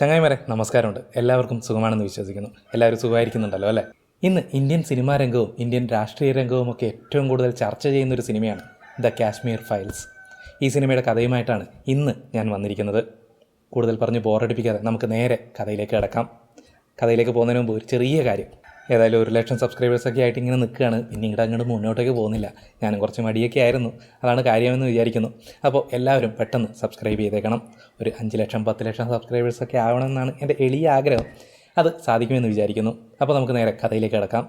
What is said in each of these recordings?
ചങ്ങായിമാരെ നമസ്കാരമുണ്ട്. എല്ലാവർക്കും സുഖമാണെന്ന് വിശ്വസിക്കുന്നു. എല്ലാവരും സുഖമായിരിക്കുന്നുണ്ടല്ലോ അല്ലേ? ഇന്ന് ഇന്ത്യൻ സിനിമാ രംഗവും ഇന്ത്യൻ രാഷ്ട്രീയ രംഗവും ഒക്കെ ഏറ്റവും കൂടുതൽ ചർച്ച ചെയ്യുന്ന ഒരു സിനിമയാണ് ദ കാശ്മീർ ഫയൽസ് ഈ സിനിമയുടെ കഥയുമായിട്ടാണ് ഇന്ന് ഞാൻ വന്നിരിക്കുന്നത്. കൂടുതൽ പറഞ്ഞ് ബോറടിപ്പിക്കാതെ നമുക്ക് നേരെ കഥയിലേക്ക് കിടക്കാം. കഥയിലേക്ക് പോകുന്നതിന് മുമ്പ് ഒരു ചെറിയ കാര്യം. ഏതായാലും ഒരു ലക്ഷം സബ്സ്ക്രൈബേഴ്സൊക്കെ ആയിട്ട് ഇങ്ങനെ നിൽക്കുകയാണ്. പിന്നെ ഇങ്ങോട്ട് അങ്ങോട്ട് മുന്നോട്ടേക്ക് പോകുന്നില്ല. ഞാനും കുറച്ച് മടിയൊക്കെ ആയിരുന്നു. അതാണ് കാര്യമെന്ന് വിചാരിക്കുന്നു. അപ്പോൾ എല്ലാവരും പെട്ടെന്ന് സബ്സ്ക്രൈബ് ചെയ്തേക്കണം. ഒരു അഞ്ച് ലക്ഷം പത്ത് ലക്ഷം സബ്സ്ക്രൈബേഴ്സൊക്കെ ആവണമെന്നാണ് എന്റെ എളിയ ആഗ്രഹം. അത് സാധിക്കുമെന്ന് വിചാരിക്കുന്നു. അപ്പോൾ നമുക്ക് നേരെ കഥയിലേക്ക് കിടക്കാം.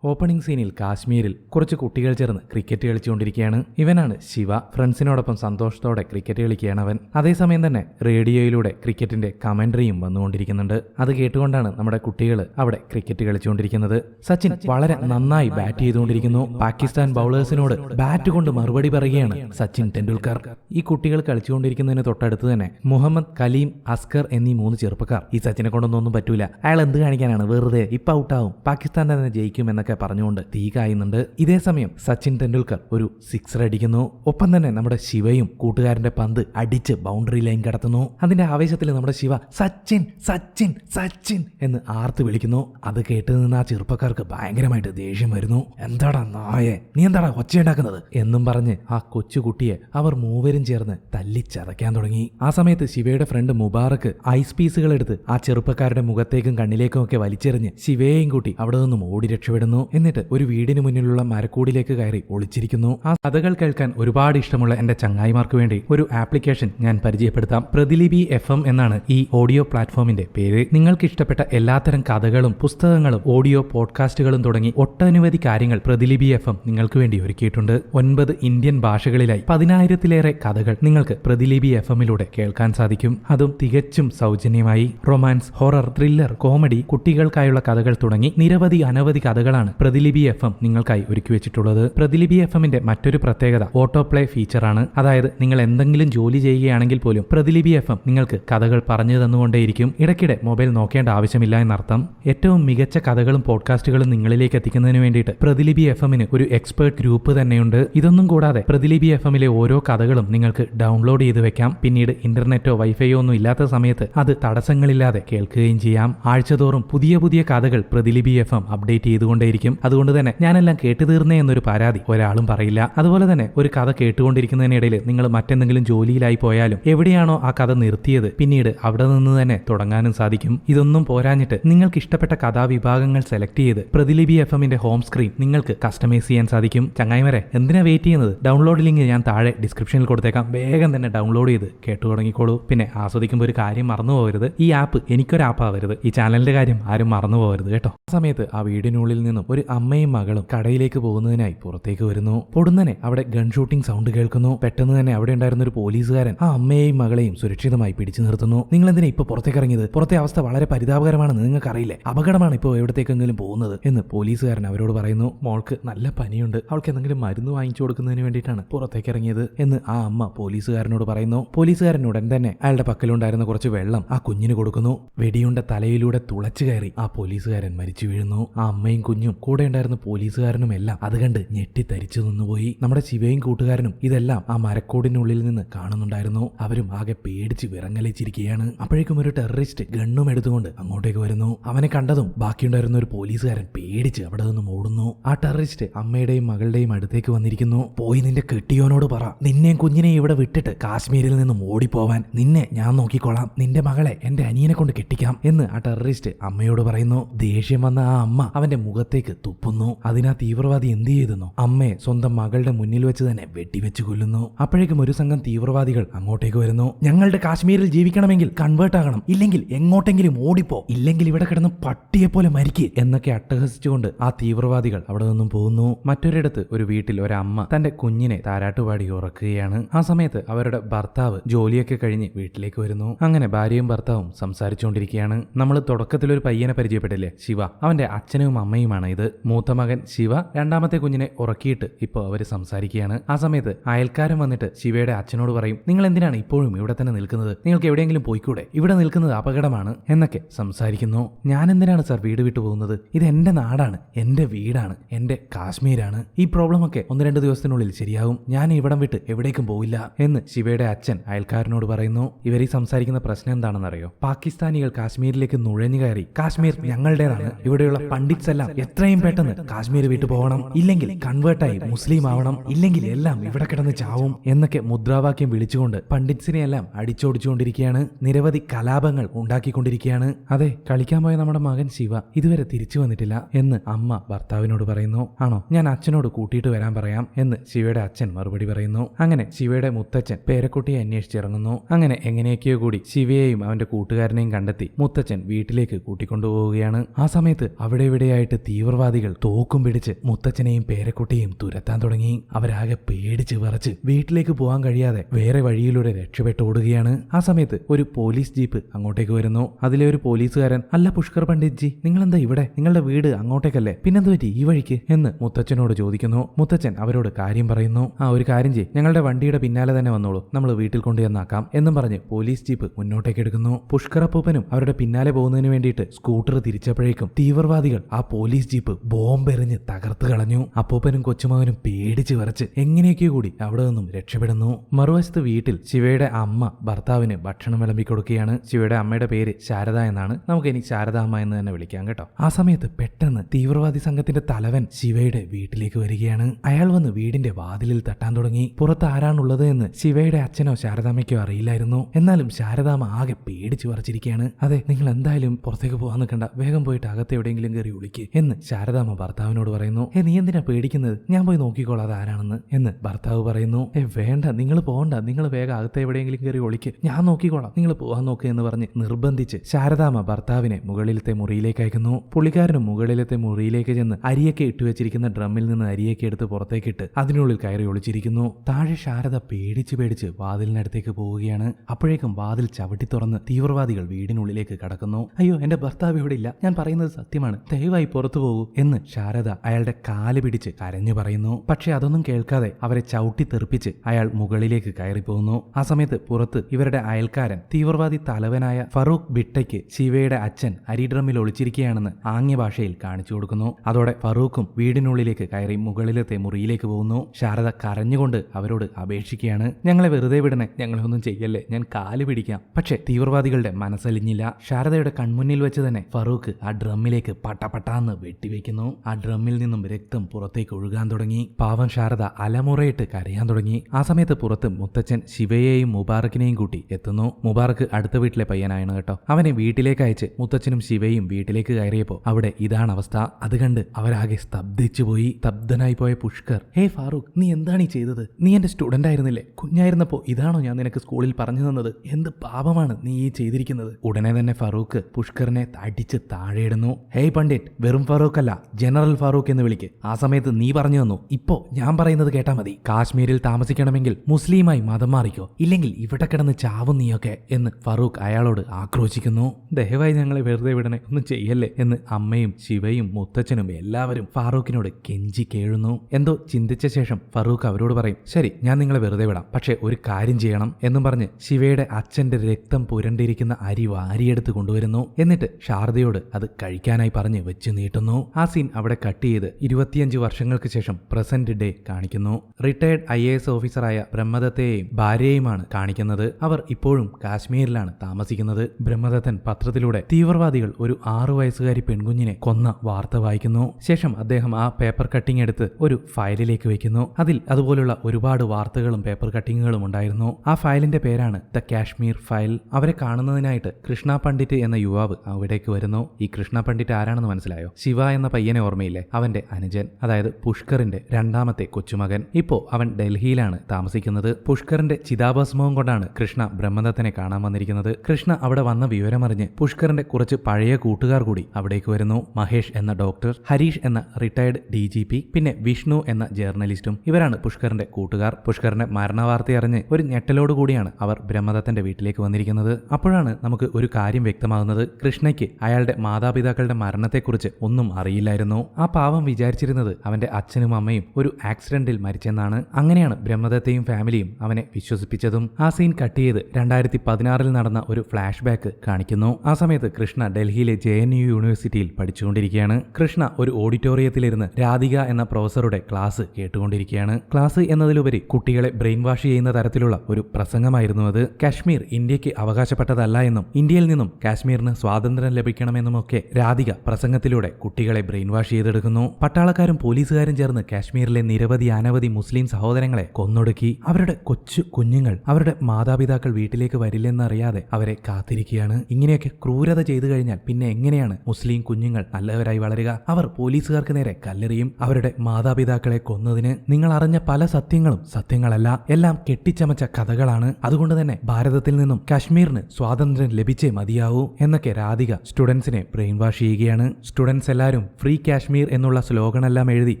ഓപ്പണിംഗ് സീനിൽ കാശ്മീരിൽ കുറച്ച് കുട്ടികൾ ചേർന്ന് ക്രിക്കറ്റ് കളിച്ചുകൊണ്ടിരിക്കുകയാണ്. ഇവനാണ് ശിവ. ഫ്രണ്ട്സിനോടൊപ്പം സന്തോഷത്തോടെ ക്രിക്കറ്റ് കളിക്കുകയാണ് അവൻ. അതേസമയം തന്നെ റേഡിയോയിലൂടെ ക്രിക്കറ്റിന്റെ കമന്ററിയും വന്നുകൊണ്ടിരിക്കുന്നുണ്ട്. അത് കേട്ടുകൊണ്ടാണ് നമ്മുടെ കുട്ടികൾ അവിടെ ക്രിക്കറ്റ് കളിച്ചുകൊണ്ടിരിക്കുന്നത്. സച്ചിൻ വളരെ നന്നായി ബാറ്റ് ചെയ്തുകൊണ്ടിരിക്കുന്നു. പാകിസ്ഥാൻ ബൗളേഴ്സിനോട് ബാറ്റ് കൊണ്ട് മറുപടി പറയുകയാണ് സച്ചിൻ ടെണ്ടുൽക്കർ. ഈ കുട്ടികൾ കളിച്ചുകൊണ്ടിരിക്കുന്നതിന് തൊട്ടടുത്ത് തന്നെ മുഹമ്മദ് കലീം അസ്കർ എന്നീ മൂന്ന് ചെറുപ്പക്കാർ. ഈ സച്ചിനെ കൊണ്ടൊന്നും ഒന്നും പറ്റൂല. അയാൾ എന്ത് കാണിക്കാനാണ്? വെറുതെ ഇപ്പൊ ഔട്ടാവും പാകിസ്ഥാൻ തന്നെ ജയിക്കും എന്നൊക്കെ പറഞ്ഞുകൊണ്ട് തീ കായുന്നുണ്ട്. ഇതേ സമയം സച്ചിൻ ടെണ്ടുൽക്കർ ഒരു സിക്സർ അടിക്കുന്നു. ഒപ്പം തന്നെ നമ്മുടെ ശിവയും കൂട്ടുകാരന്റെ പന്ത് അടിച്ച് ബൗണ്ടറി ലൈൻ കടത്തുന്നു. അതിന്റെ ആവേശത്തിൽ നമ്മുടെ ശിവ സച്ചിൻ സച്ചിൻ സച്ചിൻ എന്ന് ആർത്ത് വിളിക്കുന്നു. അത് കേട്ട് നിന്ന് ആ ചെറുപ്പക്കാർക്ക് ഭയങ്കരമായിട്ട് ദേഷ്യം വരുന്നു. എന്താടാ നായെ നീ എന്താടാ ഒച്ചയുണ്ടാക്കുന്നത്? എന്നും പറഞ്ഞ് ആ കൊച്ചുകുട്ടിയെ അവർ മൂവരും ചേർന്ന് തല്ലിച്ചതയ്ക്കാൻ തുടങ്ങി. ആ സമയത്ത് ശിവയുടെ ഫ്രണ്ട് മുബാറക്ക് ഐസ് പീസുകൾ എടുത്ത് ആ ചെറുപ്പക്കാരുടെ മുഖത്തേക്കും കണ്ണിലേക്കും ഒക്കെ വലിച്ചെറിഞ്ഞ് ശിവയെയും കൂട്ടി അവിടെ നിന്നും ഓടി രക്ഷപ്പെടുന്നു. എന്നിട്ട് ഒരു വീടിന് മുന്നിലുള്ള മരക്കൂടിലേക്ക് കയറി ഒളിച്ചിരിക്കുന്നു. ആ കഥകൾ കേൾക്കാൻ ഒരുപാട് ഇഷ്ടമുള്ള എന്റെ ചങ്ങായിമാർക്ക് വേണ്ടി ഒരു ആപ്ലിക്കേഷൻ ഞാൻ പരിചയപ്പെടുത്താം. പ്രതിലിപി എഫ് എം എന്നാണ് ഈ ഓഡിയോ പ്ലാറ്റ്ഫോമിന്റെ പേര്. നിങ്ങൾക്ക് ഇഷ്ടപ്പെട്ട എല്ലാത്തരം കഥകളും പുസ്തകങ്ങളും ഓഡിയോ പോഡ്കാസ്റ്റുകളും തുടങ്ങി ഒട്ടനവധി കാര്യങ്ങൾ പ്രതിലിപി എഫ് എം നിങ്ങൾക്ക് വേണ്ടി ഒരുക്കിയിട്ടുണ്ട്. ഒൻപത് ഇന്ത്യൻ ഭാഷകളിലായി പതിനായിരത്തിലേറെ കഥകൾ നിങ്ങൾക്ക് പ്രതിലിപി എഫ് എമ്മിലൂടെ കേൾക്കാൻ സാധിക്കും. അതും തികച്ചും സൗജന്യമായി. റൊമാൻസ് ഹൊറർ ത്രില്ലർ കോമഡി കുട്ടികൾക്കായുള്ള കഥകൾ തുടങ്ങി നിരവധി അനവധി കഥകളാണ് പ്രതിലിപി എഫ് എം നിങ്ങൾക്കായി ഒരുക്കി വെച്ചിട്ടുള്ളത്. പ്രതിലിപി എഫ് എമ്മിന്റെ മറ്റൊരു പ്രത്യേകത ഓട്ടോ പ്ലേ ഫീച്ചറാണ് അതായത് നിങ്ങൾ എന്തെങ്കിലും ജോലി ചെയ്യുകയാണെങ്കിൽ പോലും പ്രതിലിപി എഫ് എം നിങ്ങൾക്ക് കഥകൾ പറഞ്ഞു തന്നുകൊണ്ടേയിരിക്കും. ഇടയ്ക്കിടെ മൊബൈൽ നോക്കേണ്ട ആവശ്യമില്ല എന്നർത്ഥം. ഏറ്റവും മികച്ച കഥകളും പോഡ്കാസ്റ്റുകളും നിങ്ങളിലേക്ക് എത്തിക്കുന്നതിന് വേണ്ടിയിട്ട് പ്രതിലിപി എഫ് എമ്മിന് ഒരു എക്സ്പേർട്ട് ഗ്രൂപ്പ് തന്നെയുണ്ട്. ഇതൊന്നും കൂടാതെ പ്രതിലിപി എഫ് എമ്മിലെ ഓരോ കഥകളും നിങ്ങൾക്ക് ഡൗൺലോഡ് ചെയ്ത് വെക്കാം. പിന്നീട് ഇന്റർനെറ്റോ വൈഫൈയോ ഒന്നും ഇല്ലാത്ത സമയത്ത് അത് തടസ്സങ്ങളില്ലാതെ കേൾക്കുകയും ചെയ്യാം. ആഴ്ചതോറും പുതിയ പുതിയ കഥകൾ പ്രതിലിപി എഫ് എം അപ്ഡേറ്റ് ചെയ്തുകൊണ്ടേയിരിക്കും. അതുകൊണ്ട് തന്നെ ഞാനെല്ലാം കേട്ടു തീർന്നേ എന്നൊരു പരാതി ഒരാളും പറയില്ല. അതുപോലെ തന്നെ ഒരു കഥ കേട്ടുകൊണ്ടിരിക്കുന്നതിനിടയിൽ നിങ്ങൾ മറ്റെന്തെങ്കിലും ജോലിയിലായി പോയാലും എവിടെയാണോ ആ കഥ നിർത്തിയത് പിന്നീട് അവിടെ നിന്ന് തന്നെ തുടങ്ങാനും സാധിക്കും. ഇതൊന്നും പോരാഞ്ഞിട്ട് നിങ്ങൾക്ക് ഇഷ്ടപ്പെട്ട കഥാവിഭാഗങ്ങൾ സെലക്ട് ചെയ്ത് പ്രതിലിപി എഫ് എമ്മിന്റെ ഹോം സ്ക്രീൻ നിങ്ങൾക്ക് കസ്റ്റമൈസ് ചെയ്യാൻ സാധിക്കും. ചങ്ങായിമാരെ എന്തിനാ വെയിറ്റ് ചെയ്യുന്നത്? ഡൗൺലോഡ് ലിങ്ക് ഞാൻ താഴെ ഡിസ്ക്രിപ്ഷനിൽ കൊടുത്തേക്കാം. വേഗം തന്നെ ഡൗൺലോഡ് ചെയ്ത് കേട്ടു തുടങ്ങിക്കോളൂ. പിന്നെ ആസ്വദിക്കുമ്പോൾ ഒരു കാര്യം മറന്നു പോകരുത്. ഈ ആപ്പ് എനിക്കൊരു ആപ്പ് ആവരുത് ഈ ചാനലിന്റെ കാര്യം ആരും മറന്നു പോകരുത് കേട്ടോ. ആ സമയത്ത് ആ വീടിനുള്ളിൽ നിന്നും ഒരു അമ്മയും മകളും കടയിലേക്ക് പോകുന്നതിനായി പുറത്തേക്ക് വരുന്നു. പൊടുന്നനെ അവിടെ ഗൺ ഷൂട്ടിംഗ് സൗണ്ട് കേൾക്കുന്നു. പെട്ടെന്ന് തന്നെ അവിടെ ഉണ്ടായിരുന്ന ഒരു പോലീസുകാരൻ ആ അമ്മയെയും മകളെയും സുരക്ഷിതമായി പിടിച്ചു നിർത്തുന്നു. നിങ്ങൾ എന്തിനാ ഇപ്പൊ പുറത്തേക്ക് ഇറങ്ങിയത് പുറത്തെ അവസ്ഥ വളരെ പരിതാപകരമാണെന്ന് നിങ്ങൾക്ക് അറിയില്ലേ അപകടമാണ് ഇപ്പോൾ എവിടത്തേക്കെങ്കിലും പോകുന്നത് എന്ന് പോലീസുകാരൻ അവരോട് പറയുന്നു. മോൾക്ക് നല്ല പനിയുണ്ട്. അവൾക്ക് എന്തെങ്കിലും മരുന്ന് വാങ്ങിച്ചു കൊടുക്കുന്നതിന് വേണ്ടിയിട്ടാണ് പുറത്തേക്ക് ഇറങ്ങിയത് എന്ന് ആ അമ്മ പോലീസുകാരനോട് പറയുന്നു. പോലീസുകാരൻ ഉടൻ തന്നെ അയാളുടെ പക്കലുണ്ടായിരുന്ന കുറച്ച് വെള്ളം ആ കുഞ്ഞിന് കൊടുക്കുന്നു. വെടിയുണ്ട തലയിലൂടെ തുളച്ചു കയറി ആ പോലീസുകാരൻ മരിച്ചു വീഴുന്നു. ആ അമ്മയും കുഞ്ഞും കൂടെ ഉണ്ടായിരുന്ന പോലീസുകാരനും എല്ലാം അത് കണ്ട് ഞെട്ടിത്തരിച്ചു നിന്നുപോയി. നമ്മുടെ ശിവയും കൂട്ടുകാരനും ഇതെല്ലാം ആ മരക്കോടിനുള്ളിൽ നിന്ന് കാണുന്നുണ്ടായിരുന്നു. അവരും ആകെ പേടിച്ച് വിറങ്ങലിച്ചിരിക്കുകയാണ്. അപ്പോഴേക്കും ഒരു ടെററിസ്റ്റ് ഗണ്ണും എടുത്തുകൊണ്ട് അങ്ങോട്ടേക്ക് വരുന്നു. അവനെ കണ്ടതും ബാക്കിയുണ്ടായിരുന്ന ഒരു പോലീസുകാരൻ പേടിച്ച് അവിടെ നിന്നും ഓടുന്നു. ആ ടെററിസ്റ്റ് അമ്മയുടെയും മകളുടെയും അടുത്തേക്ക് വന്നിരിക്കുന്നു. പോയി നിന്റെ കെട്ടിയോനോട് പറ. നിന്നെയും കുഞ്ഞിനെയും ഇവിടെ വിട്ടിട്ട് കാശ്മീരിൽ നിന്നും ഓടിപ്പോവാൻ. നിന്നെ ഞാൻ നോക്കിക്കോളാം നിന്റെ മകളെ എന്റെ അനിയനെ കൊണ്ട് കെട്ടിക്കാം എന്ന് ആ ടെററിസ്റ്റ് അമ്മയോട് പറയുന്നു. ദേഷ്യം വന്ന ആ അമ്മ അവന്റെ മുഖത്തേക്ക് തുപ്പുന്നു. അതിനാ തീവ്രവാദി എന്ത് ചെയ്തെന്നോ? അമ്മയെ സ്വന്തം മകളുടെ മുന്നിൽ വെച്ച് തന്നെ വെട്ടിവെച്ച് കൊല്ലുന്നു. അപ്പോഴേക്കും ഒരു സംഘം തീവ്രവാദികൾ അങ്ങോട്ടേക്ക് വരുന്നു. ഞങ്ങളുടെ കാശ്മീരിൽ ജീവിക്കണമെങ്കിൽ കൺവേർട്ട് ആകണം. ഇല്ലെങ്കിൽ എങ്ങോട്ടെങ്കിലും ഓടിപ്പോ. ഇല്ലെങ്കിൽ ഇവിടെ കിടന്ന് പട്ടിയെ പോലെ മരിക്കേ എന്നൊക്കെ അട്ടഹസിച്ചുകൊണ്ട് ആ തീവ്രവാദികൾ അവിടെ നിന്നും പോകുന്നു. മറ്റൊരിടത്ത് ഒരു വീട്ടിൽ ഒരമ്മ തന്റെ കുഞ്ഞിനെ താരാട്ടുപാടി ഉറക്കുകയാണ്. ആ സമയത്ത് അവരുടെ ഭർത്താവ് ജോലിയൊക്കെ കഴിഞ്ഞ് വീട്ടിലേക്ക് വരുന്നു. അങ്ങനെ ഭാര്യയും ഭർത്താവും സംസാരിച്ചുകൊണ്ടിരിക്കുകയാണ്. നമ്മൾ തുടക്കത്തിൽ ഒരു പയ്യനെ പരിചയപ്പെട്ടില്ലേ? ശിവ. അവന്റെ അച്ഛനും അമ്മയുമാണ് ഇത് മൂത്ത മകൻ ശിവ രണ്ടാമത്തെ കുഞ്ഞിനെ ഉറക്കിയിട്ട് ഇപ്പോൾ അവർ സംസാരിക്കുകയാണ്. ആ സമയത്ത് അയൽക്കാരൻ വന്നിട്ട് ശിവയുടെ അച്ഛനോട് പറയും നിങ്ങൾ എന്തിനാണ് ഇപ്പോഴും ഇവിടെ തന്നെ നിൽക്കുന്നത്? നിങ്ങൾക്ക് എവിടെയെങ്കിലും പോയിക്കൂടെ? ഇവിടെ നിൽക്കുന്നത് അപകടമാണ് എന്നൊക്കെ സംസാരിക്കുന്നു. ഞാൻ എന്തിനാണ് സാർ വീട് വിട്ടു പോകുന്നത്? ഇത് എന്റെ നാടാണ് എന്റെ വീടാണ് എന്റെ കാശ്മീരാണ്. ഈ പ്രോബ്ലം ഒക്കെ ഒന്ന് രണ്ട് ദിവസത്തിനുള്ളിൽ ശരിയാവും ഞാൻ ഇവിടം വിട്ട് എവിടേക്കും പോയില്ല എന്ന് ശിവയുടെ അച്ഛൻ അയൽക്കാരനോട് പറയുന്നു. ഇവർ ഈ സംസാരിക്കുന്ന പ്രശ്നം എന്താണെന്നറിയോ? പാകിസ്ഥാനികൾ കാശ്മീരിലേക്ക് നുഴഞ്ഞു കയറി. കാശ്മീർ ഞങ്ങളുടേതാണ്. ഇവിടെയുള്ള പണ്ഡിറ്റ്സ് എല്ലാം എത്രയും പെട്ടെന്ന് കാശ്മീർ വിട്ടു പോകണം. ഇല്ലെങ്കിൽ കൺവേർട്ടായി മുസ്ലിം ആവണം. ഇല്ലെങ്കിൽ എല്ലാം ഇവിടെ കിടന്ന് ചാവും എന്നൊക്കെ മുദ്രാവാക്യം വിളിച്ചുകൊണ്ട് പണ്ഡിറ്റ്സിനെ എല്ലാം അടിച്ചോടിച്ചുകൊണ്ടിരിക്കുകയാണ്. നിരവധി കലാപങ്ങൾ ഉണ്ടാക്കിക്കൊണ്ടിരിക്കുകയാണ്. അതെ കളിക്കാൻ പോയ നമ്മുടെ മകൻ ശിവ ഇതുവരെ തിരിച്ചു വന്നിട്ടില്ല എന്ന് അമ്മ ഭർത്താവിനോട് പറയുന്നു. ആണോ? ഞാൻ അച്ഛനോട് കൂട്ടിയിട്ട് വരാൻ പറയാം എന്ന് ശിവയുടെ അച്ഛൻ മറുപടി പറയുന്നു. അങ്ങനെ ശിവയുടെ മുത്തച്ഛൻ പേരക്കുട്ടിയെ അന്വേഷിച്ചിറങ്ങുന്നു. അങ്ങനെ എങ്ങനെയൊക്കെയോ കൂടി ശിവയെയും അവന്റെ കൂട്ടുകാരനെയും കണ്ടെത്തി മുത്തച്ഛൻ വീട്ടിലേക്ക് കൂട്ടിക്കൊണ്ടുപോവുകയാണ്. ആ സമയത്ത് അവിടെ ഇവിടെയായിട്ട് തീവ്രവാദികൾ തോക്കും പിടിച്ച് മുത്തച്ഛനെയും പേരക്കുട്ടിയെയും തുരത്താൻ തുടങ്ങി. അവരാകെ പേടിച്ച് വിറച്ച് വീട്ടിലേക്ക് പോകാൻ കഴിയാതെ വേറെ വഴിയിലൂടെ രക്ഷപ്പെട്ടോടുകയാണ് ആ സമയത്ത് ഒരു പോലീസ് ജീപ്പ് അങ്ങോട്ടേക്ക് വരുന്നു. അതിലെ ഒരു പോലീസുകാരൻ അല്ല പുഷ്കർ പണ്ഡിറ്റ് ജി നിങ്ങളെന്താ ഇവിടെ? നിങ്ങളുടെ വീട് അങ്ങോട്ടേക്കല്ലേ? പിന്നെന്ത് പറ്റി ഈ വഴിക്ക്? എന്ന് മുത്തച്ഛനോട് ചോദിക്കുന്നു. മുത്തച്ഛൻ അവരോട് കാര്യം പറയുന്നു. ആ ഒരു കാര്യം ചെയ് ഞങ്ങളുടെ വണ്ടിയുടെ പിന്നാലെ തന്നെ വന്നോളൂ. നമ്മൾ വീട്ടിൽ കൊണ്ടുവന്നാക്കാം എന്നും പറഞ്ഞ് പോലീസ് ജീപ്പ് മുന്നോട്ടേക്ക് എടുക്കുന്നു. പുഷ്കർ അപ്പൂപ്പനും അവരുടെ പിന്നാലെ പോകുന്നതിന് വേണ്ടിയിട്ട് സ്കൂട്ടർ തിരിച്ചപ്പോഴേക്കും തീവ്രവാദികൾ ആ പോലീസ് ജീപ്പ് ബോംബെറിഞ്ഞ് തകർത്ത് കളഞ്ഞു. അപ്പൂപ്പനും കൊച്ചുമകനും പേടിച്ച് വരച്ച് എങ്ങനെയൊക്കെയോ കൂടി അവിടെ നിന്നും രക്ഷപ്പെടുന്നു. മറുവശത്ത് വീട്ടിൽ ശിവയുടെ അമ്മ ഭർത്താവിന് ഭക്ഷണം വിളമ്പി കൊടുക്കുകയാണ്. ശിവയുടെ അമ്മയുടെ പേര് ശാരദ എന്നാണ്. നമുക്ക് ഇനി ശാരദ അമ്മ എന്ന് തന്നെ വിളിക്കാം കേട്ടോ. ആ സമയത്ത് പെട്ടെന്ന് തീവ്രവാദി സംഘത്തിന്റെ തലവൻ ശിവയുടെ വീട്ടിലേക്ക് വരികയാണ്. അയാൾ വന്ന് വീടിന്റെ വാതിലിൽ തട്ടാൻ തുടങ്ങി. പുറത്ത് ആരാണുള്ളത് എന്ന് ശിവയുടെ അച്ഛനോ ശാരദാമ്മയ്ക്കോ അറിയില്ലായിരുന്നു. എന്നാലും ശാരദാമ്മ ആകെ പേടിച്ചു പറിച്ചിരിക്കുകയാണ് അതെ നിങ്ങൾ എന്തായാലും പുറത്തേക്ക് പോകാൻ നിൽക്കണ്ട. വേഗം പോയിട്ട് അകത്ത് എവിടെയെങ്കിലും കയറി വിളിക്കുക എന്ന് ശാരദാമ്മ ഭർത്താവിനോട് പറയുന്നു ഏ നീ എന്തിനാ പേടിക്കുന്നത്? ഞാൻ പോയി നോക്കിക്കോളാം അത് ആരാണെന്ന്. എന്ന് ഭർത്താവ് പറയുന്നു ഏ വേണ്ട നിങ്ങൾ പോകണ്ട നിങ്ങൾ വേഗം അകത്ത് എവിടെയെങ്കിലും കയറി ഒളിക്ക്. ഞാൻ നോക്കിക്കോളാം നിങ്ങൾ പോകാൻ നോക്ക് എന്ന് പറഞ്ഞ് നിർബന്ധിച്ച് ശാരദാമ്മ ഭർത്താവിനെ മുകളിലത്തെ മുറിയിലേക്ക് അയക്കുന്നു. പുള്ളിക്കാരനും മുകളിലത്തെ മുറിയിലേക്ക് ചെന്ന് അരിയൊക്കെ ഇട്ടു വെച്ചിരിക്കുന്ന ഡ്രമ്മിൽ നിന്ന് അരിയൊക്കെ എടുത്ത് പുറത്തേക്കിട്ട് അതിനുള്ളിൽ കയറി ഒളിച്ചിരിക്കുന്നു. താഴെ ശാരദ പേടിച്ച് പേടിച്ച് വാതിലിനടുത്തേക്ക് പോവുകയാണ്. അപ്പോഴേക്കും വാതിൽ ചവിട്ടി തുറന്ന് തീവ്രവാദികൾ വീടിനുള്ളിലേക്ക് കടക്കുന്നു. അയ്യോ എന്റെ ഭർത്താവ് ഇവിടെ ഇല്ല. ഞാൻ പറയുന്നത് സത്യമാണ്. ദയവായി പുറത്തു പോകൂ. എന്ന് ശാരദ അയാളുടെ കാൽ പിടിച്ച് കരഞ്ഞു പറയുന്നു. പക്ഷെ അതൊന്നും കേൾക്കാതെ അവരെ ചവിട്ടി തെറിപ്പിച്ച് അയാൾ മുകളിലേക്ക് കയറിപ്പോകുന്നു ആ സമയത്ത് പുറത്ത് ഇവരുടെ അയൽക്കാരൻ തീവ്രവാദി തലവനായ ഫറൂഖ് ബിട്ടയ്ക്ക് ശിവയുടെ അച്ഛൻ അരിഡ്രമ്മിൽ ഒളിച്ചിരിക്കുകയാണെന്ന് ആംഗ്യ ഭാഷയിൽ കാണിച്ചു കൊടുക്കുന്നു. അതോടെ ഫറൂഖും വീടിനുള്ളിലേക്ക് കയറി മുകളിലത്തെ മുറിയിലേക്ക് പോകുന്നു. ശാരദ കരഞ്ഞുകൊണ്ട് അവരോട് അപേക്ഷിക്കുകയാണ്. ഞങ്ങളെ വെറുതെ വിടണേ. ഞങ്ങളെ ഒന്നും ചെയ്യല്ലേ. ഞാൻ കാൽ പിടിക്കാം. പക്ഷേ തീവ്രവാദികളുടെ മനസ്സലിഞ്ഞില്ല. ശാരദയുടെ കൺമുന്നിൽ വെച്ച് തന്നെ ഫറൂഖ് ആ ഡ്രമ്മിലേക്ക് പട്ടപട്ടാന്ന് വെട്ടിവെക്കുന്നു. ആ ഡ്രമ്മിൽ നിന്നും രക്തം പുറത്തേക്ക് ഒഴുകാൻ തുടങ്ങി. പാവം ശാരദ അലമുറയിട്ട് കരയാൻ തുടങ്ങി. ആ സമയത്ത് പുറത്ത് മുത്തച്ഛൻ ശിവയെയും മുബാറക്കിനെയും കൂട്ടി എത്തുന്നു. മുബാറക്ക് അടുത്ത വീട്ടിലെ പയ്യനായാണ് കേട്ടോ. അവനെ വീട്ടിലേക്ക് അയച്ച് മുത്തച്ഛനും ശിവയും വീട്ടിലേക്ക് കയറിയപ്പോൾ അവിടെ ഇതാണ് അവസ്ഥ. അത് കണ്ട് അവരാകെ സ്തബ്ധിച്ചു പോയി. സ്തബ്ധനായി പോയ പുഷ്കർ ഹേ ഫാറൂഖ് നീ എന്താണ് ഈ ചെയ്തത്? നീ എന്റെ സ്റ്റുഡന്റ് ആയിരുന്നില്ലേ? കുഞ്ഞായിരുന്നപ്പോ ഇതാണോ ഞാൻ നിനക്ക് സ്കൂളിൽ പറഞ്ഞു തന്നത്? എന്ത് പാപമാണ് നീ ഈ ചെയ്തിരിക്കുന്നത്? ഉടനെ തന്നെ ഫറൂഖ് പുഷ്കറിനെ അടിച്ച് താഴെയിടുന്നു. ഹേയ് പണ്ഡിറ്റ് വെറും ഫറൂഖ് അല്ല ജനറൽ ഫാറൂഖ് എന്ന് വിളിക്ക്. ആ സമയത്ത് നീ പറഞ്ഞു തന്നു ഇപ്പോ ഞാൻ പറയുന്നത് കേട്ടാ മതി. കാശ്മീരിൽ താമസിക്കണമെങ്കിൽ മുസ്ലിമായി മതം മാറിക്കോ. ഇല്ലെങ്കിൽ ഇവിടെ കിടന്ന് ചാവും നീയൊക്കെ എന്ന് ഫറൂഖ് അയാളോട് ആക്രോശിക്കുന്നു. ദയവായി ഞങ്ങളെ വെറുതെ വിടണേ ഒന്നും ചെയ്യല്ലേ എന്ന് അമ്മയും ശിവയും മുത്തച്ഛനും എല്ലാവരും ഫാറൂഖിനോട് കെഞ്ചി കേഴുന്നു. എന്തോ ചിന്തിച്ച ശേഷം ഫറൂഖ് അവരോട് പറയും ശരി ഞാൻ നിങ്ങളെ വെറുതെ വിടാം. പക്ഷേ ഒരു കാര്യം ചെയ്യണം എന്നും പറഞ്ഞ് ശിവയുടെ അച്ഛന്റെ രക്തം പുരണ്ടിരിക്കുന്ന അരി വാരിയെടുത്ത് കൊണ്ടുവരുന്നു. എന്നിട്ട് ശാരദയോട് അത് കഴിക്കാനായി പറഞ്ഞ് വെച്ച് നീട്ടുന്നു. ആ സീൻ അവിടെ കട്ട് ചെയ്ത് ഇരുപത്തിയഞ്ച് വർഷങ്ങൾക്ക് ശേഷം പ്രസന്റ് ഡേ കാണിക്കുന്നു. റിട്ടയർഡ് ഐ എ എസ് ഓഫീസറായ ബ്രഹ്മദത്തെയും ഭാര്യയുമാണ് കാണിക്കുന്നത്. അവർ ഇപ്പോഴും കാശ്മീരിലാണ് താമസിക്കുന്നത്. ബ്രഹ്മദത്തൻ പത്രത്തിലൂടെ തീവ്രവാദികൾ ഒരു ആറു വയസ്സുകാരി പെൺകുഞ്ഞിനെ കൊന്ന വാർത്ത വായിക്കുന്നു. ശേഷം അദ്ദേഹം ആ പേപ്പർ കട്ടിംഗ് എടുത്ത് ഒരു ഫയലിലേക്ക് വെക്കുന്നു. അതിൽ അതുപോലുള്ള ഒരുപാട് വാർത്തകളും പേപ്പർ കട്ടിങ്ങുകളും ഉണ്ടായിരുന്നു. ആ ഫയലിന്റെ പേരാണ് ദ കാശ്മീർ ഫയൽ. അവരെ കാണുന്നതിനായിട്ട് കൃഷ്ണ പണ്ഡിറ്റ് എന്ന യുവാവ് അവിടേക്ക് വരുന്നു. ഈ കൃഷ്ണ പണ്ഡിറ്റ് ആരാണെന്ന് മനസ്സിലായോ? ശിവ എന്ന പയ്യനെ ഓർമ്മയില്ലേ? അവന്റെ അനുജൻ അതായത് പുഷ്കറിന്റെ രണ്ടാമത്തെ കൊച്ചുമകൻ. ഇപ്പോ അവൻ ഡൽഹിയിലാണ് താമസിക്കുന്നത്. പുഷ്കറിന്റെ ചിതാഭസ്മവും കൊണ്ടാണ് കൃഷ്ണ ബ്രഹ്മദത്തനെ കാണാൻ വന്നിരിക്കുന്നത്. കൃഷ്ണ അവിടെ വന്ന വിവരമറിഞ്ഞ് പുഷ്കറിന്റെ കുറച്ച് പഴയ കൂട്ടുകാർ കൂടി അവിടേക്ക് വരുന്നു. മഹേഷ് എന്ന ഡോക്ടർ ഹരീഷ് എന്ന റിട്ടയർഡ് ഡി ജി പി പിന്നെ വിഷ്ണു എന്ന ജേർണലിസ്റ്റും. ഇവരാണ് പുഷ്കറിന്റെ കൂട്ടുകാർ. പുഷ്കറിന്റെ മരണവാർത്ത അറിഞ്ഞ് ഒരു ഞെട്ടലോട് കൂടിയാണ് അവർ ബ്രഹ്മദത്തന്റെ വീട്ടിലേക്ക് വന്നിരിക്കുന്നത്. അപ്പോഴാണ് നമുക്ക് ഒരു കാര്യം വ്യക്തമാകുന്നത്. കൃഷ്ണയ്ക്ക് അയാളുടെ മാതാപിതാക്കളുടെ മരണത്തെക്കുറിച്ച് ഒന്നും അറിയില്ലായിരുന്നു. ആ പാവം വിചാരിച്ചിരുന്നത് അവന്റെ അച്ഛനും അമ്മയും ഒരു ആക്സിഡന്റിൽ മരിച്ചെന്നാണ്. അങ്ങനെയാണ് ബ്രഹ്മദത്തെയും ഫാമിലിയും അവനെ വിശ്വസിപ്പിച്ചതും. ആ സീൻ കട്ട് ചെയ്ത് രണ്ടായിരത്തി പതിനാറിൽ നടന്ന ഒരു ഫ്ലാഷ് ബാക്ക് കാണിക്കുന്നു. ആ സമയത്ത് കൃഷ്ണ ഡൽഹിയിലെ ജെ എൻ യു യൂണിവേഴ്സിറ്റിയിൽ പഠിച്ചുകൊണ്ടിരിക്കുകയാണ്. കൃഷ്ണ ഒരു ഓഡിറ്റോറിയത്തിലിരുന്ന് രാധിക എന്ന പ്രൊഫസറുടെ ക്ലാസ് കേട്ടുകൊണ്ടിരിക്കുകയാണ്. ക്ലാസ് എന്നതിലുപരി കുട്ടികളെ ബ്രെയിൻ വാഷ് ചെയ്യുന്ന തരത്തിലുള്ള ഒരു പ്രസംഗമായിരുന്നു അത്. കാശ്മീർ ഇന്ത്യയ്ക്ക് അവകാശപ്പെട്ടതല്ല എന്നും ഇന്ത്യയിൽ നിന്നും കാശ്മീരിന് സ്വാതന്ത്ര്യം ലഭിക്കണമെന്നുമൊക്കെ രാധിക പ്രസംഗത്തിലൂടെ കുട്ടികളെ ബ്രെയിൻ വാഷ് ചെയ്തെടുക്കുന്നു. പട്ടാളക്കാരും പോലീസുകാരും ചേർന്ന് കാശ്മീരിലെ നിരവധി അനവധി മുസ്ലിം സഹോദരങ്ങളെ കൊന്നൊടുക്കി. അവരുടെ കൊച്ചു കുഞ്ഞുങ്ങൾ അവരുടെ മാതാപിതാക്കൾ വീട്ടിലേക്ക് വരില്ലെന്നറിയാതെ അവരെ കാത്തിരിക്കുകയാണ്. ഇങ്ങനെയൊക്കെ ക്രൂരത ചെയ്തു കഴിഞ്ഞാൽ പിന്നെ എങ്ങനെയാണ് മുസ്ലിം കുഞ്ഞുങ്ങൾ നല്ലവരായി വളരുക? അവർ പോലീസുകാർക്ക് നേരെ കല്ലെറിയും അവരുടെ മാതാപിതാക്കളെ കൊന്നതിന്. നിങ്ങൾ അറിഞ്ഞ പല സത്യങ്ങളും സത്യങ്ങളല്ല. എല്ലാം കെട്ടിച്ചമച്ച കഥകളാണ്. അതുകൊണ്ട് തന്നെ ഭാരതത്തിൽ നിന്നും കാശ്മീരിന് സ്വാതന്ത്ര്യം ലഭിച്ചേ മതിയാവൂ എന്നൊക്കെ രാധിക സ്റ്റുഡൻസിനെ ബ്രെയിൻ വാഷ് ചെയ്യുകയാണ്. സ്റ്റുഡൻസ് എല്ലാവരും ഫ്രീ കാശ്മീർ എന്നുള്ള സ്ലോഗനെല്ലാം എഴുതി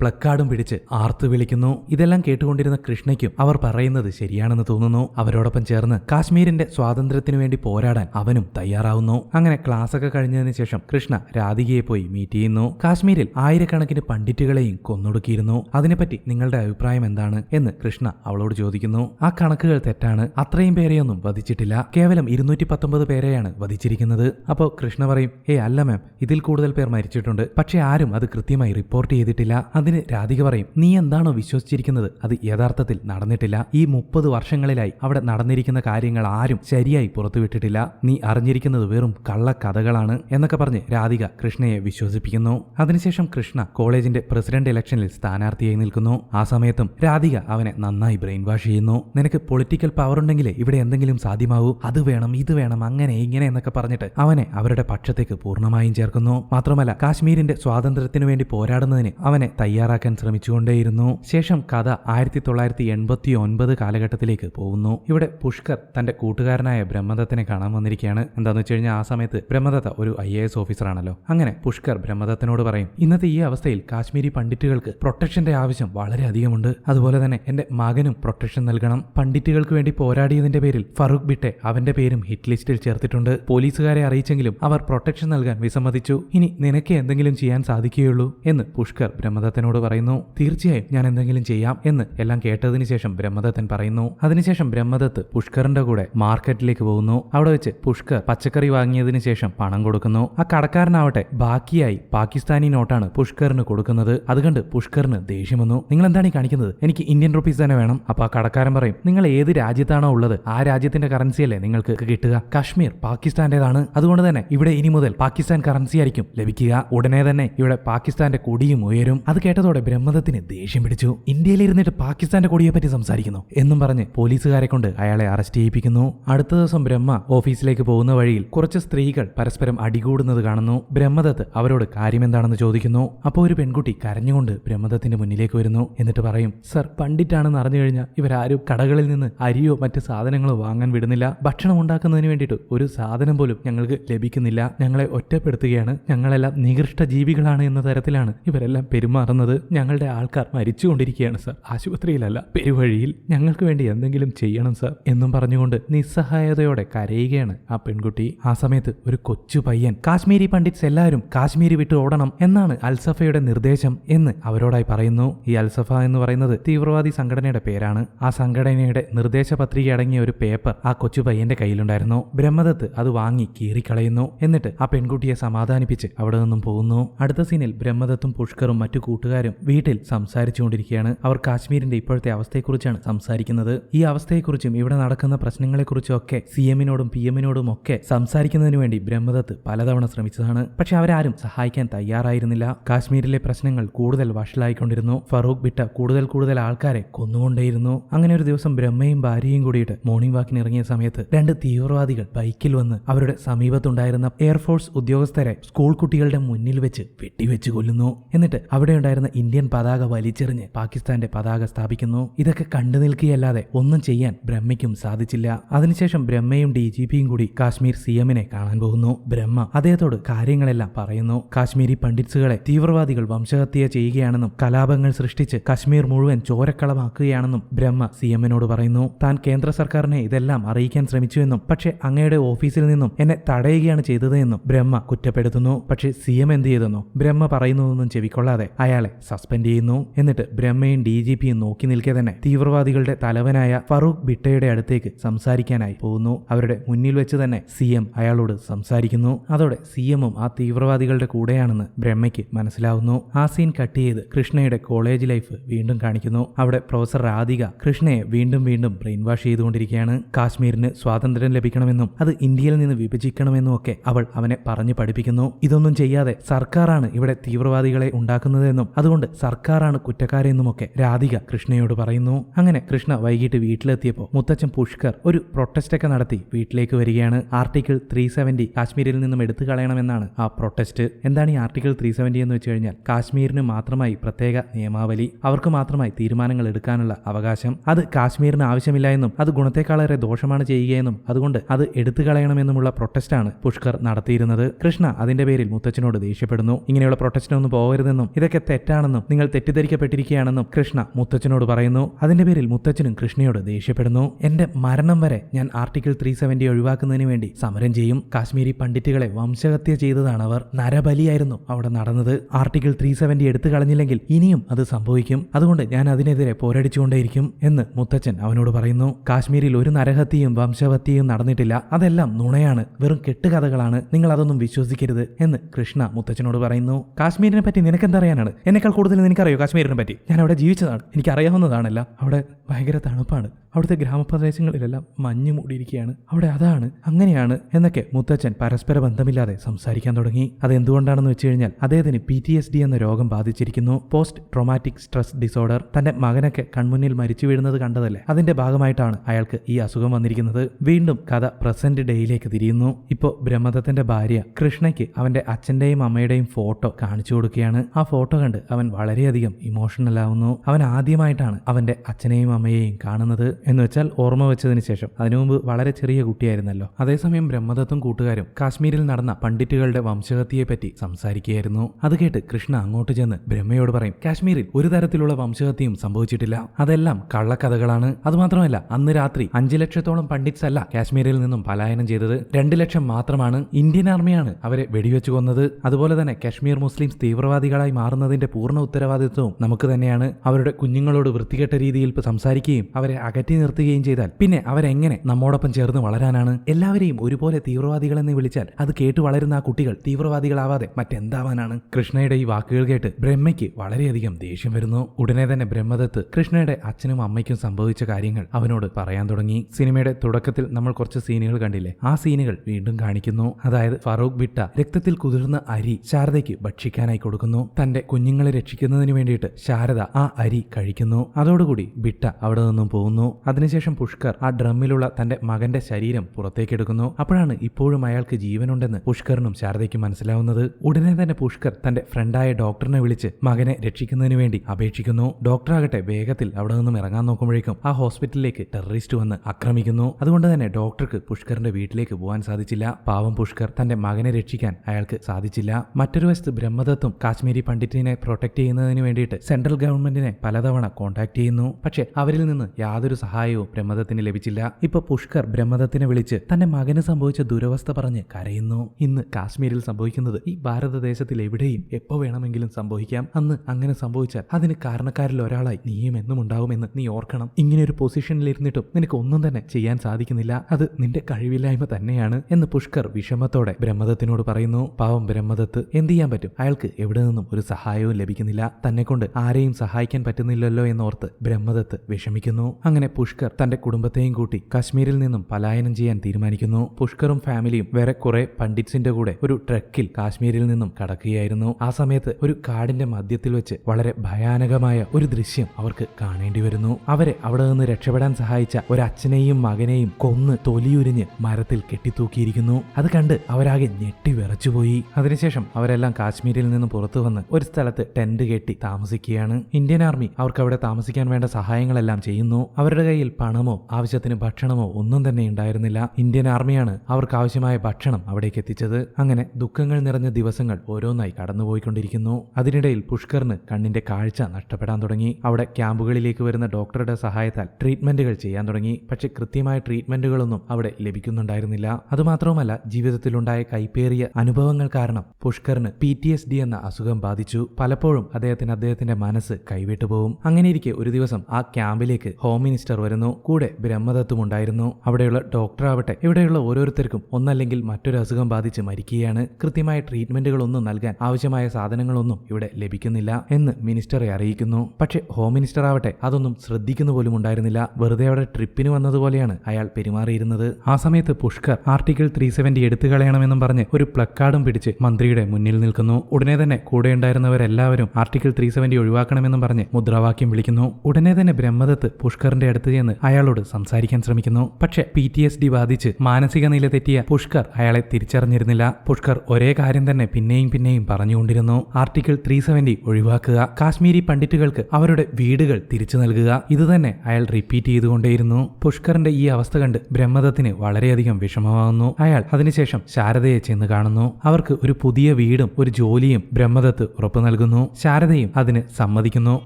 പ്ലക്കാർഡും പിടിച്ച് ആർത്തു വിളിക്കുന്നു. ഇതെല്ലാം കേട്ടുകൊണ്ടിരുന്ന കൃഷ്ണയ്ക്കും അവർ പറയുന്നത് ശരിയാണെന്ന് തോന്നുന്നു. അവരോടൊപ്പം ചേർന്ന് കാശ്മീരിന്റെ സ്വാതന്ത്ര്യത്തിനു വേണ്ടി പോരാടാൻ അവനും തയ്യാറാവുന്നു. അങ്ങനെ ക്ലാസ് ഒക്കെ കഴിഞ്ഞതിന് ശേഷം കൃഷ്ണ രാധികയെ പോയി മീറ്റ് ചെയ്യുന്നു. കാശ്മീരിൽ ആയിരക്കണക്കിന് പണ്ഡിറ്റുകളെയും കൊന്നൊടുക്കിയിരുന്നു. അതിനെപ്പറ്റി നിങ്ങളുടെ അഭിപ്രായം എന്താണ് എന്ന് കൃഷ്ണ അവളോട് ചോദിക്കുന്നു. ആ കണക്കുകൾ തെറ്റാണ്. അത്രയും പേരെയൊന്നും വധിച്ചിട്ടില്ല. കേവലം ഇരുന്നൂറ്റി പത്തൊമ്പത് പേരെയാണ് വധിച്ചിരിക്കുന്നത്. അപ്പോൾ കൃഷ്ണ പറയും ഏ അല്ല മാം ഇതിൽ കൂടുതൽ പേർ മരിച്ചിട്ടുണ്ട്. പക്ഷെ ആരും അത് കൃത്യമായി റിപ്പോർട്ട് ചെയ്തിട്ടില്ല. അതിന് രാധിക പറയും നീ എന്താണോ വിശ്വസിച്ചിരിക്കുന്നത്? അത് യഥാർത്ഥത്തിൽ നടന്നിട്ടില്ല. ഈ മുപ്പത് വർഷങ്ങളിലായി അവിടെ നടന്നിരിക്കുന്ന കാര്യങ്ങൾ ആരും ശരിയായി പുറത്തുവിട്ടിട്ടില്ല. നീ അറിഞ്ഞിരിക്കുന്നത് വെറും കള്ളക്കഥകളാണ് എന്നൊക്കെ പറഞ്ഞ് രാധിക കൃഷ്ണയെ വിശ്വസിപ്പിക്കുന്നു. അതിനുശേഷം കൃഷ്ണ കോളേജിന്റെ പ്രസിഡന്റ് ഇലക്ഷനിൽ സ്ഥാനാർത്ഥിയായി നിൽക്കുന്നു. ആ സമയത്തും രാധിക അവനെ നന്നായി ബ്രെയിൻ വാഷ് ചെയ്യുന്നു. നിനക്ക് പൊളിറ്റിക്കൽ പവർ ഉണ്ടെങ്കിൽ ഇവിടെ എന്തെങ്കിലും സാധ്യമാവൂ. അത് വേണം ഇത് വേണം അങ്ങനെ ഇങ്ങനെ എന്നൊക്കെ പറഞ്ഞിട്ട് അവനെ അവരുടെ പക്ഷത്തേക്ക് പൂർണമായും ചേർക്കുന്നു. മാത്രമല്ല കാശ്മീരിന്റെ സ്വാതന്ത്ര്യത്തിനു വേണ്ടി പോരാടുന്നതിന് അവനെ തയ്യാറാക്കാൻ ശ്രമിച്ചുകൊണ്ടേയിരുന്നു. ശേഷം കഥ ആയിരത്തി തൊള്ളായിരത്തി എൺപത്തി ഒൻപത് കാലഘട്ടത്തിലേക്ക് പോകുന്നു. ഇവിടെ പുഷ്കർ തന്റെ കൂട്ടുകാരനായ ബ്രഹ്മദത്തിനെ കാണാൻ വന്നിരിക്കുകയാണ്. എന്താണെന്ന് വെച്ച് കഴിഞ്ഞാൽ ആ സമയത്ത് ബ്രഹ്മദത്ത ഒരു ഐ എ എസ് ഓഫീസറാണല്ലോ. അങ്ങനെ പുഷ്കർ ബ്രഹ്മദത്തിനോട് പറയും ഇന്നത്തെ ഈ അവസ്ഥയിൽ കാശ്മീരി പണ്ഡിറ്റുകൾക്ക് പ്രൊട്ടക്ഷന്റെ ആവശ്യം വളരെ അധികമുണ്ട്. അതുപോലെ തന്നെ എന്റെ മകനും പ്രൊട്ടക്ഷൻ നൽകണം. പണ്ഡിറ്റുകൾക്ക് വേണ്ടി പോരാടിയതിന്റെ പേരിൽ ഫറൂഖ് ബിട്ടെ അവന്റെ പേരും ഹിറ്റ് ലിസ്റ്റിൽ ചേർത്തിട്ടുണ്ട്. പോലീസുകാരെ അറിയിച്ചെങ്കിലും അവർ പ്രൊട്ടക്ഷൻ നൽകാൻ വിസമ്മതിച്ചു. ഇനി നിനക്ക് എന്തെങ്കിലും ചെയ്യാൻ സാധിക്കുകയുള്ളൂ എന്ന് പുഷ്കർ ബ്രഹ്മദത്തനോട് പറയുന്നു. തീർച്ചയായും ഞാൻ എന്തെങ്കിലും ചെയ്യാം എന്ന് എല്ലാം കേട്ടതിന് ശേഷം ബ്രഹ്മദത്തൻ പറയുന്നു. അതിനുശേഷം ബ്രഹ്മദത്ത് പുഷ്കറിന്റെ കൂടെ മാർക്കറ്റിലേക്ക് പോകുന്നു. അവിടെ വെച്ച് പുഷ്കർ പച്ചക്കറി വാങ്ങിയതിന് ശേഷം പണം കൊടുക്കുന്നു. ആ കടക്കാരനാവട്ടെ ബാക്കിയായി പാകിസ്ഥാനി നോട്ടാണ് പുഷ്കറിന് കൊടുക്കുന്നത്. അതുകൊണ്ട് പുഷ്കറിന് ദേഷ്യം വന്നു. നിങ്ങൾ എന്താണ് ഈ കാണിക്കുന്നത്? എനിക്ക് ഇന്ത്യൻ റുപ്പീസ് തന്നെ വേണം. അപ്പൊ ആ കടക്കാരൻ പറയും നിങ്ങൾ ഏത് രാജ്യത്താണോ ഉള്ളത് ആ രാജ്യത്തിന്റെ കറൻസി അല്ലേ നിങ്ങൾക്ക് കിട്ടുക? കാശ്മീർ പാകിസ്ഥാന്റേതാണ്. അതുകൊണ്ട് തന്നെ ഇവിടെ ഇനി മുതൽ പാകിസ്ഥാൻ കറൻസി ആയിരിക്കും ലഭിക്കുക. ഉടനെ തന്നെ ഇവിടെ പാകിസ്ഥാന്റെ കൊടിയും ഉയരും. അത് കേട്ടതോടെ ബ്രഹ്മദത്തിന് ദേഷ്യം പിടിച്ചു. ഇന്ത്യയിൽ ഇരുന്നിട്ട് പാകിസ്ഥാന്റെ കൊടിയെ പറ്റി സംസാരിക്കുന്നു. എന്നും പറഞ്ഞ് പോലീസുകാരെ കൊണ്ട് അയാളെ അറസ്റ്റ് ചെയ്യിപ്പിക്കുന്നു. അടുത്ത ദിവസം ബ്രഹ്മ ഓഫീസിലേക്ക് പോകുന്ന വഴിയിൽ കുറച്ച് സ്ത്രീകൾ പരസ്പരം അടികൂടുന്നത് കാണുന്നു. ബ്രഹ്മദത്ത് അവരോട് കാര്യമെന്താണെന്ന് ചോദിക്കുന്നു. അപ്പോൾ ഒരു പെൺകുട്ടി കരഞ്ഞുകൊണ്ട് ബ്രഹ്മദത്തിന്റെ മുന്നിലേക്ക് വരുന്നു. എന്നിട്ട് പറയും സർ പണ്ടിറ്റാണെന്ന് അറിഞ്ഞു കഴിഞ്ഞാൽ ഇവരാരും കടകളിൽ നിന്ന് അരിയോ മറ്റ് സാധനങ്ങളോ വാങ്ങാൻ വിടുന്നില്ല. ഭക്ഷണം ഉണ്ടാക്കുന്നതിന് വേണ്ടിയിട്ട് ഒരു സാധനം പോലും ഞങ്ങൾക്ക് ലഭിക്കുന്നില്ല. ഞങ്ങളെ ഒറ്റപ്പെടുത്തുകയാണ്. ഞങ്ങളെല്ലാം നികൃഷ്ട ജീവികളാണ് എന്ന തരത്തിലാണ് ഇവരെല്ലാം പെരുമാറുന്നത്. ഞങ്ങളുടെ ആൾക്കാർ മരിച്ചുകൊണ്ടിരിക്കുകയാണ് സർ. ആശുപത്രിയിലല്ല പെരുവഴിയിൽ ഞങ്ങൾക്ക് വേണ്ടി എന്തെങ്കിലും ചെയ്യണം സർ എന്നും പറഞ്ഞുകൊണ്ട് നിസ്സഹായതയോടെ കരയുകയാണ് ആ പെൺകുട്ടി. ആ സമയത്ത് ഒരു കൊച്ചു പയ്യൻ കാശ്മീരി പണ്ഡിറ്റ്സ് എല്ലാവരും കാശ്മീരി വിട്ട് ഓടണം എന്നാണ് അൽസഫയുടെ നിർദ്ദേശം എന്ന് അവരോടായി പറയുന്നു. ഈ അൽസഫ എന്ന് പറയുന്നത് തീവ്രവാദി സംഘടനയുടെ പേരാണ്. ആ സംഘടനയുടെ നിർദ്ദേശ പത്രിക അടങ്ങിയ ഒരു പേപ്പർ ആ കൊച്ചു പയ്യന്റെ കയ്യിലുണ്ടായിരുന്നു. ബ്രഹ്മദത്ത് അത് വാങ്ങി കീറിക്കളയുന്നു. എന്നിട്ട് ആ പെൺകുട്ടിയെ സമാധാനിപ്പിച്ച് അവിടെ നിന്നും പോകുന്നു. അടുത്ത സീനിൽ ബ്രഹ്മദത്തും പുഷ്കറും മറ്റു കൂട്ടുകാരും വീട്ടിൽ സംസാരിച്ചുകൊണ്ടിരിക്കുകയാണ്. അവർ കാശ്മീരിന്റെ ഇപ്പോഴത്തെ അവസ്ഥയെക്കുറിച്ചാണ് സംസാരിക്കുന്നത്. ഈ അവസ്ഥയെക്കുറിച്ചും ഇവിടെ നടക്കുന്ന പ്രശ്നങ്ങളെക്കുറിച്ചും ഒക്കെ സി എമ്മിനോടും പി എമ്മിനോടും ഒക്കെ സംസാരിക്കുന്നതിന് വേണ്ടി ബ്രഹ്മദത്ത് പലതവണ ശ്രമിച്ചതാണ്. പക്ഷെ അവരാരും സഹായിക്കാൻ തയ്യാറായിരുന്നില്ല. കാശ്മീരിലെ പ്രശ്നങ്ങൾ കൂടുതൽ വഷളായിക്കൊണ്ടിരുന്നു. ഫറൂഖ് ബിട്ട കൂടുതൽ കൂടുതൽ ആൾക്കാരെ കൊന്നുകൊണ്ടേയിരുന്നു. അങ്ങനെ ഒരു ദിവസം ബ്രഹ്മയും ഭാര്യയും കൂടിയിട്ട് മോർണിംഗ് വാക്കിന് ഇറങ്ങിയ സമയത്ത് രണ്ട് തീവ്രവാദികൾ ബൈക്കിൽ വന്ന് അവരുടെ സമീപത്തുണ്ടായിരുന്ന എയർഫോഴ്സ് ഉദ്യോഗസ്ഥരെ സ്കൂൾ കുട്ടികളുടെ മുന്നിൽ വെച്ച് വെട്ടിവെച്ച് കൊല്ലുന്നു. എന്നിട്ട് അവിടെ ഉണ്ടായിരുന്ന ഇന്ത്യൻ പതാക വലിച്ചെറിഞ്ഞ് പാകിസ്ഥാന്റെ പതാക സ്ഥാപിക്കുന്നു. ഇതൊക്കെ കണ്ടു നിൽക്കുകയല്ലാതെ ഒന്നും ചെയ്യാൻ ബ്രഹ്മയ്ക്കും സാധിച്ചില്ല. അതിനുശേഷം ബ്രഹ്മയും ഡി ജി പിയും കൂടി കാശ്മീർ സി എമ്മിനെ കാണാൻ പോകുന്നു. ബ്രഹ്മ അദ്ദേഹത്തോട് കാര്യങ്ങളെല്ലാം പറയുന്നു. കാശ്മീരി പണ്ഡിറ്റ്സുകളെ തീവ്രവാദികൾ വംശഹത്യ ചെയ്യുകയാണെന്നും കലാപങ്ങൾ സൃഷ്ടിച്ച് കശ്മീർ മുഴുവൻ ചോരക്കളമാക്കുകയാണെന്നും ബ്രഹ്മ സി എമ്മിനോട് പറയുന്നു. താൻ കേന്ദ്ര സർക്കാരിനെ ഇതെല്ലാം അറിയിക്കാൻ ശ്രമിച്ചുവെന്നും പക്ഷേ അങ്ങയുടെ ഓഫീസിൽ നിന്നും എന്നെ തടയുകയാണ് ചെയ്തതെന്നും ബ്രഹ്മ കുറ്റപ്പെടുത്തുന്നു. പക്ഷേ സി എം എന്ത് ചെയ്തു? വന്നോ ബ്രഹ്മ പറയുന്നതൊന്നും ചെവിക്കൊള്ളാതെ അയാളെ സസ്പെൻഡ് ചെയ്യുന്നു. എന്നിട്ട് ബ്രഹ്മയും ഡി ജി പിയും നോക്കി നിൽക്കെ തന്നെ തീവ്രവാദികളുടെ തലവനായ ഫറൂഖ് ബിട്ടയുടെ അടുത്തേക്ക് സംസാരിക്കാനായി പോകുന്നു. അവരുടെ മുന്നിൽ വെച്ച് തന്നെ സി എം അയാളോട് സംസാരിക്കുന്നു. അതോടെ സി എമ്മും ആ തീവ്രവാദികളുടെ കൂടെയാണെന്ന് ബ്രഹ്മയ്ക്ക് മനസ്സിലാവുന്നു. ആ സീൻ കട്ട് ചെയ്ത് കൃഷ്ണയുടെ കോളേജ് ലൈഫ് വീണ്ടും കാണിക്കുന്നു. അവിടെ പ്രൊഫസർ രാധിക കൃഷ്ണയെ വീണ്ടും വീണ്ടും ബ്രെയിൻ വാഷ് ചെയ്തുകൊണ്ടിരിക്കുകയാണ്. കാശ്മീരിന് സ്വാതന്ത്ര്യം ലഭിക്കണമെന്നും അത് ഇന്ത്യയിൽ നിന്ന് വിഭജിക്കണമെന്നും ഒക്കെ അവൾ അവനെ പറഞ്ഞു പഠിപ്പിക്കുന്നു. ഇതൊന്നും ചെയ്യാതെ സർക്കാരാണ് ഇവിടെ തീവ്രവാദികളെ ഉണ്ടാക്കുന്നതെന്നും അതുകൊണ്ട് സർക്കാരാണ് കുറ്റക്കാരെന്നുമൊക്കെ രാധിക കൃഷ്ണയോട് പറയുന്നു. അങ്ങനെ കൃഷ്ണ വൈകിട്ട് വീട്ടിലെത്തിയപ്പോൾ മുത്തച്ഛൻ പുഷ്കർ ഒരു പ്രൊട്ടസ്റ്റ് ഒക്കെ നടത്തി വീട്ടിലേക്ക് വരികയാണ്. ആർട്ടിക്കിൾ ത്രീ സെവന്റി കാശ്മീരിൽ നിന്നും എടുത്തു കളയണമെന്നാണ് ആ പ്രൊട്ടസ്റ്റ് എന്താണ് ഈ ആർട്ടിക്കിൾ ത്രീ സെവന്റി എന്ന് വെച്ച് കഴിഞ്ഞാൽ? കാശ്മീരിന് മാത്രമായി പ്രത്യേക നിയമാവലി. അവർക്ക് മാത്രമായി തീരുമാനങ്ങൾ എടുക്കാനുള്ള അവകാശം. അത് കാശ്മീരിന് ആവശ്യമില്ല എന്നും അത് ഗുണത്തെക്കാളേറെ ദോഷമാണ് ചെയ്യുകയെന്നും അതുകൊണ്ട് അത് എടുത്തു കളയണമെന്നുമുള്ള പ്രൊട്ടസ്റ്റാണ് പുഷ്കർ നടത്തിയിരുന്നത്. കൃഷ്ണ അതിന്റെ പേരിൽ മുത്തച്ഛനോട് ദേഷ്യപ്പെടുന്നു. ഇങ്ങനെയുള്ള പ്രൊട്ടസ്റ്റിനൊന്നും പോകരുതെന്നും ഇതൊക്കെ തെറ്റാണെന്നും നിങ്ങൾ തെറ്റിദ്ധരിക്കപ്പെട്ടിരിക്കുകയാണെന്നും കൃഷ്ണ മുത്തച്ഛനോട് പറയുന്നു. അതിന്റെ പേരിൽ മുത്തച്ഛനും കൃഷ്ണയോട് ദേഷ്യപ്പെടുന്നു. എന്റെ മരണം വരെ ഞാൻ ആർട്ടിക്കിൾ ത്രീ സെവന്റി ഒഴിവാക്കുന്നതിന് വേണ്ടി സമരം ചെയ്യും. കാശ്മീരി പണ്ഡിറ്റുകളെ വംശഹത്യ ചെയ്തതാണ് അവർ നരബലിയായിരുന്നു അവിടെ നടന്നത്. ആർട്ടിക്കിൾ ത്രീ സെവന്റി എടുത്തു കളഞ്ഞില്ലെങ്കിൽ ഇനിയും അത് സംഭവിക്കും. അതുകൊണ്ട് ഞാൻ അതിനെതിരെ പോരടിച്ചുകൊണ്ടേയിരിക്കും എന്ന് മുത്തച്ഛൻ അവനോട് പറയുന്നു. കാശ്മീരിൽ ഒരു നരഹത്യയും വംശഹത്യയും നടന്നിട്ടില്ല. അതെല്ലാം നുണയാണ്. വെറും കെട്ടുകഥകളാണ്. നിങ്ങൾ അതൊന്നും വിശ്വസിക്കരുത് എന്ന് കൃഷ്ണ മുത്തച്ഛനോട് പറയുന്നു കാശ്മീരിനെ പറ്റി നിനക്കെന്തറിയാനാണ്? എന്നെക്കാൾ കൂടുതൽ നിനക്കറിയോ കാശ്മീരിനെ പറ്റി ഞാൻ അവിടെ ജീവിച്ചതാണ്. എനിക്ക് അറിയാവുന്നതാണല്ല അവിടെ ഭയങ്കര തണുപ്പാണ്. അവിടുത്തെ ഗ്രാമപ്രദേശങ്ങളിലെല്ലാം മഞ്ഞ് മൂടിയിരിക്കുകയാണ്. അവിടെ അതാണ് അങ്ങനെയാണ് എന്നൊക്കെ മുത്തച്ഛൻ പരസ്പര ബന്ധമില്ലാതെ സംസാരിക്കാൻ തുടങ്ങി. അത് എന്തുകൊണ്ടാണെന്ന് വെച്ച് കഴിഞ്ഞാൽ അദ്ദേഹത്തിന് പി ടി എസ് ഡി എന്ന രോഗം ബാധിച്ചിരിക്കുന്നു. പോസ്റ്റ് ട്രോമാറ്റിക് സ്ട്രെസ് ഡിസോർഡർ തന്റെ മകനൊക്കെ കൺമുന്നിൽ മരിച്ചു വീഴുന്നത് കണ്ടതല്ലേ? അതിന്റെ ഭാഗമായിട്ടാണ് അയാൾക്ക് ഈ അസുഖം വന്നിരിക്കുന്നത്. വീണ്ടും കഥ പ്രസന്റ് ഡേയിലേക്ക് തിരിയുന്നു. ഇപ്പോൾ ബ്രഹ്മദത്തിന്റെ ഭാര്യ കൃഷ്ണയ്ക്ക് അവന്റെ അച്ഛന്റെയും അമ്മയുടെയും ഫോട്ടോ കാണിച്ചു കൊടുക്കുകയാണ്. ആ ഫോട്ടോ കണ്ട് അവൻ വളരെയധികം ഇമോഷണൽ ആവുന്നു. അവൻ ആദ്യമായിട്ടാണ് അവന്റെ അച്ഛനെയും അമ്മയെയും കാണുന്നത്. എന്ന് വെച്ചാൽ ഓർമ്മ വെച്ചതിന് ശേഷം അതിനു മുമ്പ് വളരെ ചെറിയ കുട്ടിയായിരുന്നല്ലോ. അതേസമയം ബ്രഹ്മദത്തും കൂട്ടുകാരും കാശ്മീരിൽ നടന്ന പണ്ഡിറ്റുകളുടെ വംശഹത്യയെ പറ്റി സംസാരിക്കുകയായിരുന്നു. അത് കേട്ട് കൃഷ്ണ അങ്ങോട്ട് ചെന്ന് ബ്രഹ്മയോട് പറയും കാശ്മീരിൽ ഒരു തരത്തിലുള്ള വംശഹത്യയും സംഭവിച്ചിട്ടില്ല. അതെല്ലാം കള്ളക്കഥകളാണ്. അതുമാത്രമല്ല അന്ന് രാത്രി അഞ്ചു ലക്ഷത്തോളം പണ്ഡിറ്റ്സ് അല്ല കാശ്മീരിൽ നിന്നും പലായനം ചെയ്തത്. രണ്ടു ലക്ഷം മാത്രമാണ് ഇന്ത്യൻ ആർമിയാണ് അവരെ വെടിവെച്ചു കൊന്നത്. അതുപോലെ തന്നെ കാശ്മീർ മുസ്ലിംസ് തീവ്രവാദികളായി മാറുന്നതിന്റെ പൂർണ ഉത്തരവാദിത്വവും നമുക്ക് തന്നെയാണ്. അവരുടെ കുഞ്ഞുങ്ങളോട് വൃത്തികെട്ട രീതിയിൽ സംസാരിക്കുകയും അവരെ അകറ്റി നിർത്തുകയും ചെയ്താൽ പിന്നെ അവരെങ്ങനെ നമ്മോടൊപ്പം ചേർന്ന് വളരാനാണ്? എല്ലാവരെയും ഒരുപോലെ തീവ്രവാദികളെന്ന് വിളിച്ചാൽ അത് കേട്ട് വളരുന്ന ആ കുട്ടികൾ തീവ്രവാദികളാവാതെ മറ്റെന്താവാനാണ്? കൃഷ്ണയുടെ ഈ വാക്കുകൾ കേട്ട് ബ്രഹ്മയ്ക്ക് വളരെയധികം ദേഷ്യം വരുന്നു. ഉടനെ തന്നെ ബ്രഹ്മദത്ത് കൃഷ്ണയുടെ അച്ഛനും അമ്മയ്ക്കും സംഭവിച്ച കാര്യങ്ങൾ അവനോട് പറയാൻ തുടങ്ങി. സിനിമയുടെ തുടക്കത്തിൽ നമ്മൾ കുറച്ച് സീനുകൾ കണ്ടില്ലേ? ആ സീനുകൾ വീണ്ടും കാണിക്കുന്നു. അതായത് ഫറൂഖ് ബിട്ട രക്തത്തിൽ കുതിർന്ന അരി ശാരദയ്ക്ക് ഭക്ഷിക്കാനായി കൊടുക്കുന്നു. തന്റെ കുഞ്ഞുങ്ങളെ രക്ഷിക്കുന്നതിന് വേണ്ടിയിട്ട് ശാരദ ആ അരി കഴിക്കുന്നു. അതോടുകൂടി ബിട്ട അവിടെ നിന്നും പോകുന്നു. അതിനുശേഷം പുഷ്കർ ആ ഡ്രമ്മിലുള്ള തന്റെ മകന്റെ ശരീരം പുറത്തേക്കെടുക്കുന്നു. അപ്പോഴാണ് ഇപ്പോഴും അയാൾക്ക് ജീവനുണ്ടെന്ന് പുഷ്കറിനും ശാരദയ്ക്കും മനസ്സിലാവുന്നത്. ഉടനെ തന്നെ പുഷ്കർ തന്റെ ഫ്രണ്ടായ ഡോക്ടറിനെ വിളിച്ച് മകനെ രക്ഷിക്കുന്നതിന് വേണ്ടി അപേക്ഷിക്കുന്നു. ഡോക്ടറാകട്ടെ വേഗത്തിൽ അവിടെ നിന്നും ഇറങ്ങാൻ നോക്കുമ്പോഴേക്കും ആ ഹോസ്പിറ്റലിലേക്ക് ടെററിസ്റ്റ് വന്ന് ആക്രമിക്കുന്നു. അതുകൊണ്ട് തന്നെ ഡോക്ടർക്ക് പുഷ്കറിന്റെ വീട്ടിലേക്ക് പോകാൻ സാധിച്ചില്ല. പാവം പുഷ്കർ തന്റെ മകനെ രക്ഷിക്കാൻ അയാൾക്ക് സാധിച്ചില്ല. മറ്റൊരു വശത്ത് ബ്രഹ്മദത്തും കാശ്മീരി പണ്ഡിറ്റിനെ പ്രൊട്ടക്ട് ചെയ്യുന്നതിന് വേണ്ടിയിട്ട് സെൻട്രൽ ഗവൺമെന്റിനെ പലതവണ കോൺടാക്ട് ചെയ്യുന്നു. പക്ഷേ അവരിൽ നിന്ന് യാതൊരു സഹായവും ബ്രഹ്മദത്തിന് ലഭിച്ചില്ല. ഇപ്പൊ പുഷ്കർ ബ്രഹ്മദത്തിനെ വിളിച്ച് തന്റെ മകന് സംഭവിച്ച ദുരവസ്ഥ പറഞ്ഞ് കരയുന്നു. ഇന്ന് കാശ്മീരിൽ സംഭവിക്കുന്നത് ഈ ഭാരതദേശത്തിൽ എവിടെയും എപ്പോ വേണമെങ്കിലും സംഭവിക്കാം. അന്ന് അങ്ങനെ സംഭവിച്ചാൽ അതിന് കാരണക്കാരിൽ ഒരാളായി നീയും എന്നും ഉണ്ടാവുമെന്ന് നീ ഓർക്കണം. ഇങ്ങനെ ഒരു പൊസിഷനിൽ ഇരുന്നിട്ടും നിനക്ക് ഒന്നും തന്നെ ചെയ്യാൻ സാധിക്കുന്നില്ല. അത് നിന്റെ കഴിവില്ലായ്മ തന്നെയാണ് എന്ന് പുഷ്കർ വിഷമത്തോടെ ബ്രഹ്മദത്തിനോട് പറയുന്നു. പാവം ബ്രഹ്മദത്ത് എന്ത് ചെയ്യാൻ പറ്റും? അയാൾക്ക് എവിടെ നിന്നും ഒരു സഹായവും ലഭിക്കുന്നില്ല. തന്നെക്കൊണ്ട് ആരെയും സഹായിക്കാൻ പറ്റുന്നില്ലല്ലോ എന്നോർത്ത് ബ്രഹ്മദത്ത് വിഷമിക്കുന്നു. അങ്ങനെ പുഷ്കർ തന്റെ കുടുംബത്തെയും കൂട്ടി കാശ്മീരിൽ നിന്നും പലായനം ചെയ്യാൻ തീരുമാനിക്കുന്നു. പുഷ്കറും ഫാമിലിയും വേറെ കുറെ പണ്ഡിറ്റ്സിന്റെ കൂടെ ഒരു ട്രക്കിൽ കാശ്മീരിൽ നിന്നും കടക്കുകയായിരുന്നു. ആ സമയത്ത് ഒരു കാടിന്റെ മധ്യത്തിൽ വെച്ച് വളരെ ഭയാനകമായ ഒരു ദൃശ്യം അവർക്ക് കാണേണ്ടി വരുന്നു. അവരെ അവിടെ നിന്ന് രക്ഷപ്പെടാൻ സഹായിച്ച ഒരു അച്ഛനെയും മകനെയും കൊന്ന് തൊലിയുരിഞ്ഞ് മരത്തിൽ കെട്ടിത്തൂക്കിയിരിക്കുന്നു. അത് കണ്ട് അവരാകെ ഞെട്ടി വിറച്ചുപോയി. അതിനുശേഷം അവരെല്ലാം കാശ്മീരിൽ നിന്ന് പുറത്തു വന്ന് ഒരു സ്ഥലത്ത് ടെന്റ് കെട്ടി താമസിക്കുകയാണ്. ഇന്ത്യൻ ആർമി അവർക്ക് അവിടെ താമസിക്കാൻ വേണ്ട സഹായങ്ങളെല്ലാം ചെയ്യുന്നു. അവരുടെ കയ്യിൽ പണമോ ആവശ്യത്തിന് ഭക്ഷണമോ ഒന്നും തന്നെ ഉണ്ടായിരുന്നില്ല. ഇന്ത്യൻ ആർമിയാണ് അവർക്ക് ആവശ്യമായ ഭക്ഷണം അവിടേക്ക് എത്തിച്ചത്. അങ്ങനെ ദുഃഖങ്ങൾ നിറഞ്ഞ ദിവസങ്ങൾ ഓരോന്നായി കടന്നുപോയിക്കൊണ്ടിരിക്കുന്നു. അതിനിടയിൽ പുഷ്കറിന് കണ്ണിന്റെ കാഴ്ച നഷ്ടപ്പെടാൻ തുടങ്ങി. അവിടെ ക്യാമ്പുകളിലേക്ക് വരുന്ന ഡോക്ടറുടെ സഹായത്താൽ ട്രീറ്റ്മെന്റുകൾ ചെയ്യാൻ തുടങ്ങി. പക്ഷെ കൃത്യമായ ട്രീറ്റ്മെന്റുകളൊന്നും അവിടെ ലഭിക്കുന്നുണ്ടായിരുന്നില്ല. അതുമാത്രവുമല്ല ജീവിതത്തിലുണ്ടായ കൈപ്പേറിയ അനുഭവങ്ങൾ കാരണം പുഷ്കറിന് പുഷ്കറിന് പി ടി എസ് ഡി എന്ന അസുഖം ബാധിച്ചു. പലപ്പോഴും അദ്ദേഹത്തിന് അദ്ദേഹത്തിന്റെ മനസ്സ് കൈവിട്ടു പോവും. അങ്ങനെയിരിക്കെ ഒരു ദിവസം ആ ക്യാമ്പിലേക്ക് ഹോം മിനിസ്റ്റർ വരുന്നു. കൂടെ ബ്രഹ്മദത്തും ഉണ്ടായിരുന്നു. അവിടെയുള്ള ഡോക്ടർ ആവട്ടെ ഇവിടെയുള്ള ഓരോരുത്തർക്കും ഒന്നല്ലെങ്കിൽ മറ്റൊരു അസുഖം ബാധിച്ച് മരിക്കുകയാണ്. കൃത്യമായ ട്രീറ്റ്മെന്റുകളൊന്നും നൽകാൻ ആവശ്യമായ സാധനങ്ങളൊന്നും ഇവിടെ ലഭിക്കുന്നില്ല എന്ന് മിനിസ്റ്ററെ അറിയിക്കുന്നു. പക്ഷേ ഹോം മിനിസ്റ്റർ ആവട്ടെ അതൊന്നും ശ്രദ്ധിക്കുന്നു പോലും ഉണ്ടായിരുന്നില്ല. വെറുതെ അവിടെ ട്രിപ്പിന് വന്നതുപോലെയാണ് അയാൾ പെരുമാറിയിരുന്നത്. ആ സമയത്ത് പുഷ്കർ ആർട്ടിക്കിൾ ത്രീ സെവന്റി എടുത്തു കളയണമെന്നും പറഞ്ഞ് ഒരു പ്ലക്കാർഡും പിടിച്ച് മന്ത്രിയുടെ മുന്നിൽ നിൽക്കുന്നു. ഉടനെ തന്നെ കൂടെയുണ്ടായിരുന്നവരെല്ലാവരും ആർട്ടിക്കിൾ ത്രീ സെവന്റി ഒഴിവാക്കണമെന്നും പറഞ്ഞ് മുദ്രാവാക്യം വിളിക്കുന്നു. ഉടനെ തന്നെ ബ്രഹ്മദത്ത് പുഷ്കറിന്റെ അടുത്ത് ചെന്ന് അയാളോട് സംസാരിക്കാൻ ശ്രമിക്കുന്നു. പക്ഷേ പി ടി എസ് ഡി ബാധിച്ച് മാനസിക നില തെറ്റിയ പുഷ്കർ അയാളെ തിരിച്ചറിഞ്ഞിരുന്നില്ല. പുഷ്കർ ഒരേ കാര്യം തന്നെ പിന്നെയും പിന്നെയും പറഞ്ഞുകൊണ്ടിരുന്നു. ആർട്ടിക്കിൾ ത്രീ സെവന്റി ഒഴിവാക്കുക കാശ്മീരി പണ്ഡിറ്റുകൾക്ക് അവരുടെ വീടുകൾ തിരിച്ചു നൽകുക ഇതുതന്നെ അയാൾ റിപ്പീറ്റ് ചെയ്തുകൊണ്ടേയിരുന്നു. പുഷ്കറിന്റെ ഈ അവസ്ഥ കണ്ട് ബ്രഹ്മദത്തിന് വളരെയധികം വിഷമമാകുന്നു. അയാൾ അതിനുശേഷം ശാരദയെ ചെന്ന് കാണുന്നു. അവർക്ക് ഒരു പുതിയ വീടും ഒരു ജോലിയും ബ്രഹ്മദത്ത് ഉറപ്പു നൽകുന്നു. ശാരദയും അതിന് സമ്മതിക്കുന്നു.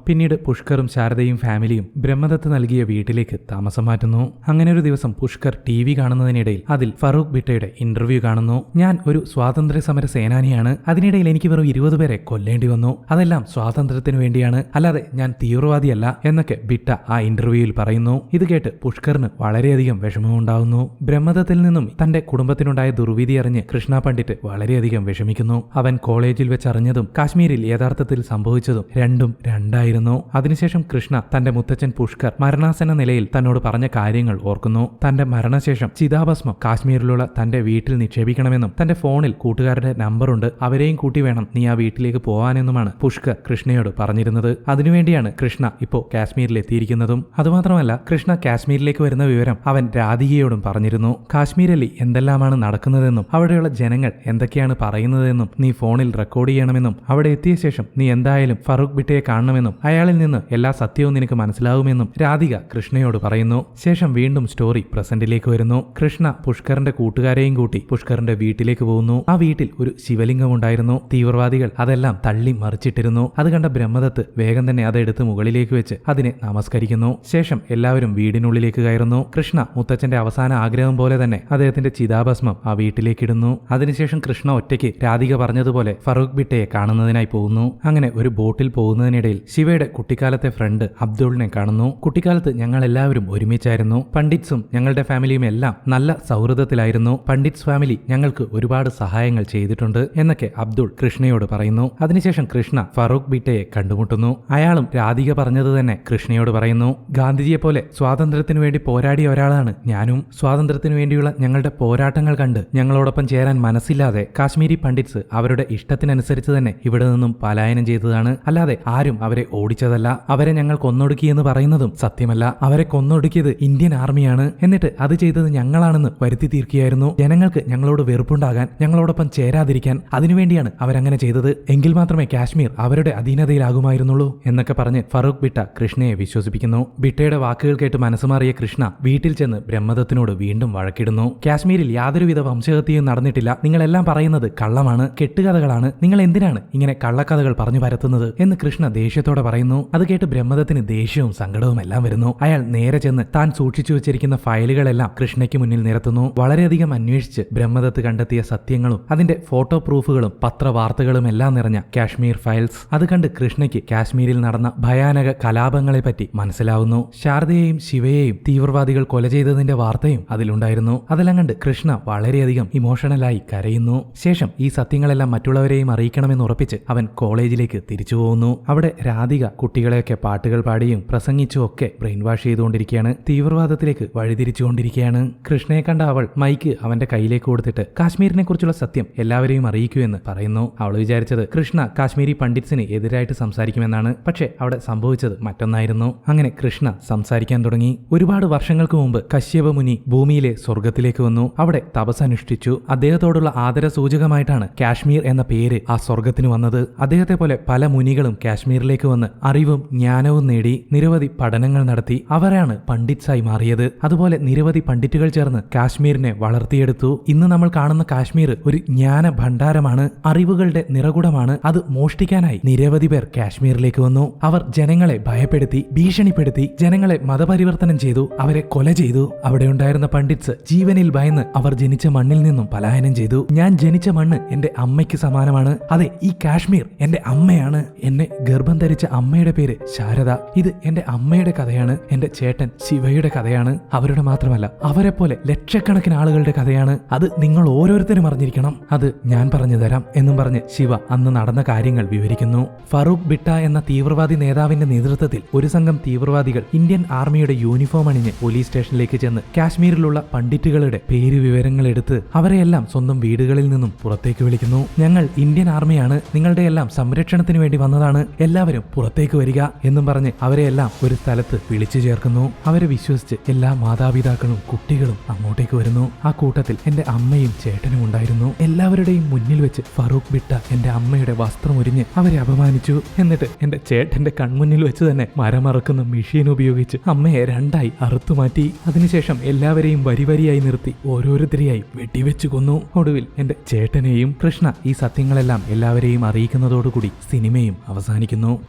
പിന്നീട് പുഷ്കറും ശാരദയും ഫാമിലിയും ബ്രഹ്മദത്ത് നൽകിയ വീട്ടിലേക്ക് താമസം മാറ്റുന്നു. അങ്ങനെ ഒരു ദിവസം പുഷ്കർ ടി വി കാണുന്നതിനിടയിൽ അതിൽ ഫറൂഖ് ബിട്ടയുടെ ഇന്റർവ്യൂ കാണുന്നു. ഞാൻ ഒരു സ്വാതന്ത്ര്യ സമര സേനാനിയാണ്. അതിനിടയിൽ എനിക്ക് വെറും ഇരുപത് പേരെ കൊല്ലേണ്ടി വന്നു. അതെല്ലാം സ്വാതന്ത്ര്യത്തിന് വേണ്ടിയാണ്. അല്ലാതെ ഞാൻ തീവ്രവാദിയല്ല എന്നൊക്കെ ബിട്ട ആ ഇന്റർവ്യൂവിൽ പറയുന്നു. ഇത് കേട്ട് പുഷ്കറിന് വളരെയധികം വിഷമമുണ്ടാവുന്നു. ബ്രഹ്മദത്തിൽ നിന്നും തന്റെ കുടുംബത്തിനുണ്ടായ ദുർവിധി അറിഞ്ഞ് കൃഷ്ണ പണ്ഡിറ്റ് വളരെയധികം വിഷമിക്കുന്നു. അവൻ കോളേജിൽ വെച്ച് അറിഞ്ഞതും കാശ്മീരിൽ യഥാർത്ഥത്തിൽ സംഭവിച്ചതും രണ്ടും രണ്ടായിരുന്നു. അതിനുശേഷം കൃഷ്ണ തന്റെ മുത്തച്ഛൻ പുഷ്കർ മരണാസന നിലയിൽ തന്നോട് പറഞ്ഞ കാര്യങ്ങൾ ഓർക്കുന്നു. തന്റെ മരണശേഷം ചിതാഭസ്മം കാശ്മീരിലുള്ള തന്റെ വീട്ടിൽ നിക്ഷേപിക്കണമെന്നും തന്റെ ഫോണിൽ കൂട്ടുകാരുടെ നമ്പറുണ്ട്. അവരെയും കൂട്ടി വേണം നീ ആ വീട്ടിലേക്ക് പോവാനെന്നുമാണ് പുഷ്കർ കൃഷ്ണയോട് പറഞ്ഞിരുന്നത്. അതിനുവേണ്ടിയാണ് കൃഷ്ണ ഇപ്പോൾ കാശ്മീരിൽ എത്തിയിരിക്കുന്നതും. അതുമാത്രമല്ല കൃഷ്ണ കാശ്മീരിലേക്ക് വരുന്ന വിവരം അവൻ രാധികയോടും പറഞ്ഞിരുന്നു. കാശ്മീരിൽ എന്തെല്ലാമാണ് നടക്കുന്നതെന്നും അവിടെയുള്ള ജനങ്ങൾ എന്തൊക്കെയാണ് പറയുന്നതെന്നും നീ ഫോണിൽ റെക്കോർഡ് ചെയ്യണമെന്നും അവിടെ എത്തിയ ശേഷം നീ എന്തായാലും ഫറൂഖ് ബിട്ടയെ കാണണമെന്നും അയാളിൽ നിന്ന് എല്ലാ സത്യവും നിനക്ക് മനസ്സിലാവുമെന്നും രാധിക കൃഷ്ണയോട് പറയുന്നു. ശേഷം വീണ്ടും സ്റ്റോറി പ്രസന്റിലേക്ക് വരുന്നു. കൃഷ്ണ പുഷ്കറിന്റെ കൂട്ടുകാരെയും കൂട്ടി പുഷ്കറിന്റെ വീട്ടിലേക്ക് പോകുന്നു. ആ വീട്ടിൽ ഒരു ശിവലിംഗം ഉണ്ടായിരുന്നു. തീവ്രവാദികൾ അതെല്ലാം തള്ളി മറിച്ചിട്ടിരുന്നു. അത് കണ്ട ബ്രഹ്മദത്ത് വേഗം തന്നെ അതെടുത്ത് മുകളിലേക്ക് വെച്ച് അതിനെ നമസ്കരിക്കുന്നു. ശേഷം എല്ലാവരും വീടിനുള്ളിലേക്ക് കയറുന്നു. കൃഷ്ണ മുത്തച്ഛന്റെ അവസാന ആഗ്രഹം പോലെ തന്നെ അദ്ദേഹത്തിന്റെ ചിതാഭസ്മം ആ വീട്ടിലേക്ക് ഇടുന്നു. അതിനുശേഷം കൃഷ്ണ ഒറ്റയ്ക്ക് രാധിക പറഞ്ഞതുപോലെ ഫറൂഖ് ബിട്ടയെ കാണുന്നതിനായി പോകുന്നു. അങ്ങനെ ഒരു ബോട്ടിൽ പോകുന്നതിനിടയിൽ ശിവയുടെ കുട്ടിക്കാലത്തെ ഫ്രണ്ട് അബ്ദുളിനെ കാണുന്നു. കുട്ടിക്കാലത്ത് ഞങ്ങൾ എല്ലാവരും ഒരുമിച്ചായിരുന്നു. പണ്ഡിറ്റ്സും ഞങ്ങളുടെ ഫാമിലിയും എല്ലാം നല്ല സൗഹൃദത്തിലായിരുന്നു. പണ്ഡിറ്റ്സ് ഫാമിലി ഞങ്ങൾക്ക് ഒരുപാട് സഹായങ്ങൾ ചെയ്തിട്ടുണ്ട് എന്നൊക്കെ അബ്ദുൾ കൃഷ്ണയോട് പറയുന്നു. അതിനുശേഷം കൃഷ്ണ ഫറൂഖ് ബിട്ടയെ കണ്ടുമുട്ടുന്നു. അയാളും രാധിക പറഞ്ഞത് തന്നെ കൃഷ്ണയോട് പറയുന്നു. ഗാന്ധിജിയെ പോലെ സ്വാതന്ത്ര്യത്തിനു വേണ്ടി പോരാടിയ ഒരാളാണ് ഞാനും. സ്വാതന്ത്ര്യത്തിനു വേണ്ടിയുള്ള ഞങ്ങളുടെ പോരാട്ടങ്ങൾ കണ്ട് ഞങ്ങളോടൊപ്പം ചേരാൻ മനസ്സില്ലാതെ കാശ്മീരി പണ്ഡിറ്റ്സ് അവരുടെ ഇഷ്ടത്തിനനുസരിച്ച് തന്നെ ഇവിടെ നിന്നും പലായനം ചെയ്തതാണ്. അല്ലാതെ ആരും അവരെ ഓടിച്ചതല്ല. അവരെ ഞങ്ങൾ കൊന്നൊടുക്കി എന്ന് പറയുന്നതും സത്യമല്ല. അവരെ കൊന്നൊടുക്കിയത് ഇന്ത്യൻ ആർമിയാണ്. എന്നിട്ട് അത് ചെയ്തത് ഞങ്ങളാണെന്ന് വരുത്തി തീർക്കുകയായിരുന്നു. ജനങ്ങൾക്ക് ഞങ്ങളോട് വെറുപ്പുണ്ടാകാൻ ഞങ്ങളോടൊപ്പം ചേരാതിരിക്കാൻ അതിനുവേണ്ടിയാണ് അവരങ്ങനെ ചെയ്തത്. എങ്കിൽ മാത്രമേ കാശ്മീർ അവരുടെ അധീനതയിലാകുമായിരുന്നുള്ളൂ എന്നൊക്കെ പറഞ്ഞ് ഫറൂഖ് ബിട്ട കൃഷ്ണയെ വിശ്വസിപ്പിക്കുന്നു. ബിട്ടയുടെ വാക്കുകൾ കേട്ട് മനസ്സുമാറിയ കൃഷ്ണ വീട്ടിൽ ചെന്ന് ബ്രഹ്മദത്തിനോട് വീണ്ടും വഴക്കിടുന്നു. കാശ്മീരിൽ യാതൊരുവിധ വംശഹത്യയും നടന്നിട്ടില്ല. നിങ്ങളെല്ലാം പറയുന്നത് കള്ളമാണ്. കെട്ടുകഥകളാണ് നിങ്ങൾ എന്തിനാണ് ഇങ്ങനെ കള്ളക്കഥകൾ പറഞ്ഞു പരത്തുന്നത് എന്ന് കൃഷ്ണ ദേഷ്യത്തോടെ പറയുന്നു. അത് കേട്ട് ബ്രഹ്മദത്തിന് ദേഷ്യവും സങ്കടവും എല്ലാം വരുന്നു. അയാൾ നേരെ ചെന്ന് താൻ സൂക്ഷിച്ചു വെച്ചിരിക്കുന്ന ഫയലുകളെല്ലാം കൃഷ്ണയ്ക്ക് മുന്നിൽ നിരത്തുന്നു. വളരെയധികം അന്വേഷിച്ച് ബ്രഹ്മദത്ത് കണ്ടെത്തിയ സത്യങ്ങളും അതിന്റെ ഫോട്ടോ പ്രൂഫുകളും പത്രവാർത്തകളും എല്ലാം നിറഞ്ഞ കാശ്മീർ ഫയൽസ്. അത് കണ്ട് കൃഷ്ണയ്ക്ക് കാശ്മീരിൽ നടന്ന ഭയാനക കലാപങ്ങളെപ്പറ്റി മനസ്സിലാവുന്നു. ശാരദയെയും ശിവയെയും തീവ്രവാദികൾ കൊല ചെയ്തതിന്റെ വാർത്തയും അതിലുണ്ടായിരുന്നു. അതെല്ലാം കണ്ട് കൃഷ്ണ വളരെയധികം ഇമോഷണലായി കരയുന്നു. ശേഷം ഈ സത്യങ്ങളെല്ലാം മറ്റുള്ളവരെയും അറിയിക്കണമെന്ന് ഉറപ്പിച്ച് അവൻ കോളേജിലേക്ക് തിരിച്ചു പോകുന്നു അവിടെ രാധിക കുട്ടികളെയൊക്കെ പാട്ടുകൾ പാടിയും പ്രസംഗിച്ചും ഒക്കെ ബ്രെയിൻ വാഷ് ചെയ്തുകൊണ്ടിരിക്കുകയാണ്. തീവ്രവാദത്തിലേക്ക് വഴിതിരിച്ചുകൊണ്ടിരിക്കുകയാണ്. കൃഷ്ണയെ കണ്ട അവൾ മൈക്ക് അവന്റെ കയ്യിലേക്ക് കൊടുത്തിട്ട് കാശ്മീരിനെ കുറിച്ചുള്ള സത്യം എല്ലാവരെയും അറിയിക്കൂ എന്ന് പറയുന്നു. അവൾ വിചാരിച്ചത് കൃഷ്ണ കാശ്മീരി പണ്ഡിറ്റ്സിന് എതിരായിട്ട് സംസാരിക്കുമെന്നാണ്. പക്ഷേ അവിടെ സംഭവിച്ചത് മറ്റൊന്നായിരുന്നു. അങ്ങനെ കൃഷ്ണ സംസാരിക്കാൻ തുടങ്ങി. ഒരുപാട് വർഷങ്ങൾക്ക് മുമ്പ് കശ്യപ മുനി ഭൂമിയിലെ സ്വർഗത്തിലേക്ക് വന്നു. അവിടെ തപസ് അനുഷ്ഠിച്ചു അദ്ദേഹത്തോടുള്ള ആദര സൂചകമായിട്ടാണ് കാശ്മീർ എന്ന പേര് ആ സ്വർഗത്തിന് വന്നത്. അദ്ദേഹത്തെ പോലെ പല മുനികളും കാശ്മീരിലേക്ക് വന്ന് അറിവും ജ്ഞാനവും നേടി നിരവധി പഠനങ്ങൾ നടത്തി അവരാണ് പണ്ഡിറ്റ്സായി മാറിയത്. അതുപോലെ നിരവധി പണ്ഡിറ്റുകൾ ചേർന്ന് കാശ്മീരിനെ വളർത്തിയെടുത്തു. ഇന്ന് നമ്മൾ കാണുന്ന കാശ്മീർ ഒരു ജ്ഞാന ഭണ്ഡാരമാണ്. അറിവുകളുടെ നിറകുടമാണ്. അത് മോഷ്ടിക്കാനായി നിരവധി പേർ കാശ്മീരിലേക്ക് വന്നു. അവർ ജനങ്ങളെ ഭയപ്പെടുത്തി ഭീഷണിപ്പെടുത്തി ജനങ്ങളെ മതപരിവർത്തനം ചെയ്തു അവരെ കൊല ചെയ്തു. അവിടെ ഉണ്ടായിരുന്ന പണ്ഡിറ്റ്സ് ജീവനിൽ ഭയന്ന് അവർ ജനിച്ച മണ്ണിൽ നിന്നും പലായനം ചെയ്തു. ഞാൻ ജനിച്ച മണ്ണ് എന്റെ അമ്മയ്ക്ക് അമ്മയ്ക്ക് സമാനമാണ്. അതെ ഈ കാശ്മീർ എന്റെ അമ്മയാണ്. എന്നെ ഗർഭം ധരിച്ച അമ്മയുടെ പേര് ശാരദ. ഇത് എന്റെ അമ്മയുടെ കഥയാണ്. എന്റെ ചേട്ടൻ ശിവയുടെ കഥയാണ്. അവരുടെ മാത്രമല്ല അവരെ പോലെ ലക്ഷക്കണക്കിന് ആളുകളുടെ കഥയാണ്. അത് നിങ്ങൾ ഓരോരുത്തരും അറിഞ്ഞിരിക്കണം. അത് ഞാൻ പറഞ്ഞു തരാം എന്നും പറഞ്ഞ് ശിവ അന്ന് നടന്ന കാര്യങ്ങൾ വിവരിക്കുന്നു. ഫറൂഖ് ബിട്ട എന്ന തീവ്രവാദി നേതാവിന്റെ നേതൃത്വത്തിൽ ഒരു സംഘം തീവ്രവാദികൾ ഇന്ത്യൻ ആർമിയുടെ യൂണിഫോം അണിഞ്ഞ് പോലീസ് സ്റ്റേഷനിലേക്ക് ചെന്ന് കാശ്മീരിലുള്ള പണ്ഡിറ്റുകളുടെ പേര് വിവരങ്ങൾ എടുത്ത് അവരെയെല്ലാം സ്വന്തം വീടുകളിൽ നിന്നും പുറത്തേക്ക് വിളിക്കുന്നു. ഞങ്ങൾ ഇന്ത്യൻ ആർമിയാണ്. നിങ്ങളുടെ എല്ലാം സംരക്ഷണത്തിന് വേണ്ടി വന്നതാണ്. എല്ലാവരും പുറത്തേക്ക് വരിക എന്നും പറഞ്ഞ് അവരെ എല്ലാം ഒരു സ്ഥലത്ത് വിളിച്ചു ചേർക്കുന്നു. അവരെ വിശ്വസിച്ച് എല്ലാ മാതാപിതാക്കളും കുട്ടികളും അങ്ങോട്ടേക്ക് വരുന്നു. ആ കൂട്ടത്തിൽ എന്റെ അമ്മയും ചേട്ടനും ഉണ്ടായിരുന്നു. എല്ലാവരുടെയും മുന്നിൽ വെച്ച് ഫറൂഖ് ബിട്ട എന്റെ അമ്മയുടെ വസ്ത്രം ഉരിഞ്ഞ് അവരെ അപമാനിച്ചു. എന്നിട്ട് എന്റെ ചേട്ടന്റെ കൺമുന്നിൽ വെച്ച് തന്നെ മരമറക്കുന്ന മെഷീൻ ഉപയോഗിച്ച് അമ്മയെ രണ്ടായി അറുത്തുമാറ്റി. അതിനുശേഷം എല്ലാവരെയും വരിവരിയായി നിർത്തി ഓരോരുത്തരെയായി വെടിവെച്ചു കൊന്നു. ഒടുവിൽ എന്റെ ചേട്ടനെയും കൃഷ്ണ ഈ സത്യങ്ങളെല്ലാം എല്ലാവരെയും അറിയിക്കുന്നതോടുകൂടി സിനിമയും അവസാനിക്കുന്നു.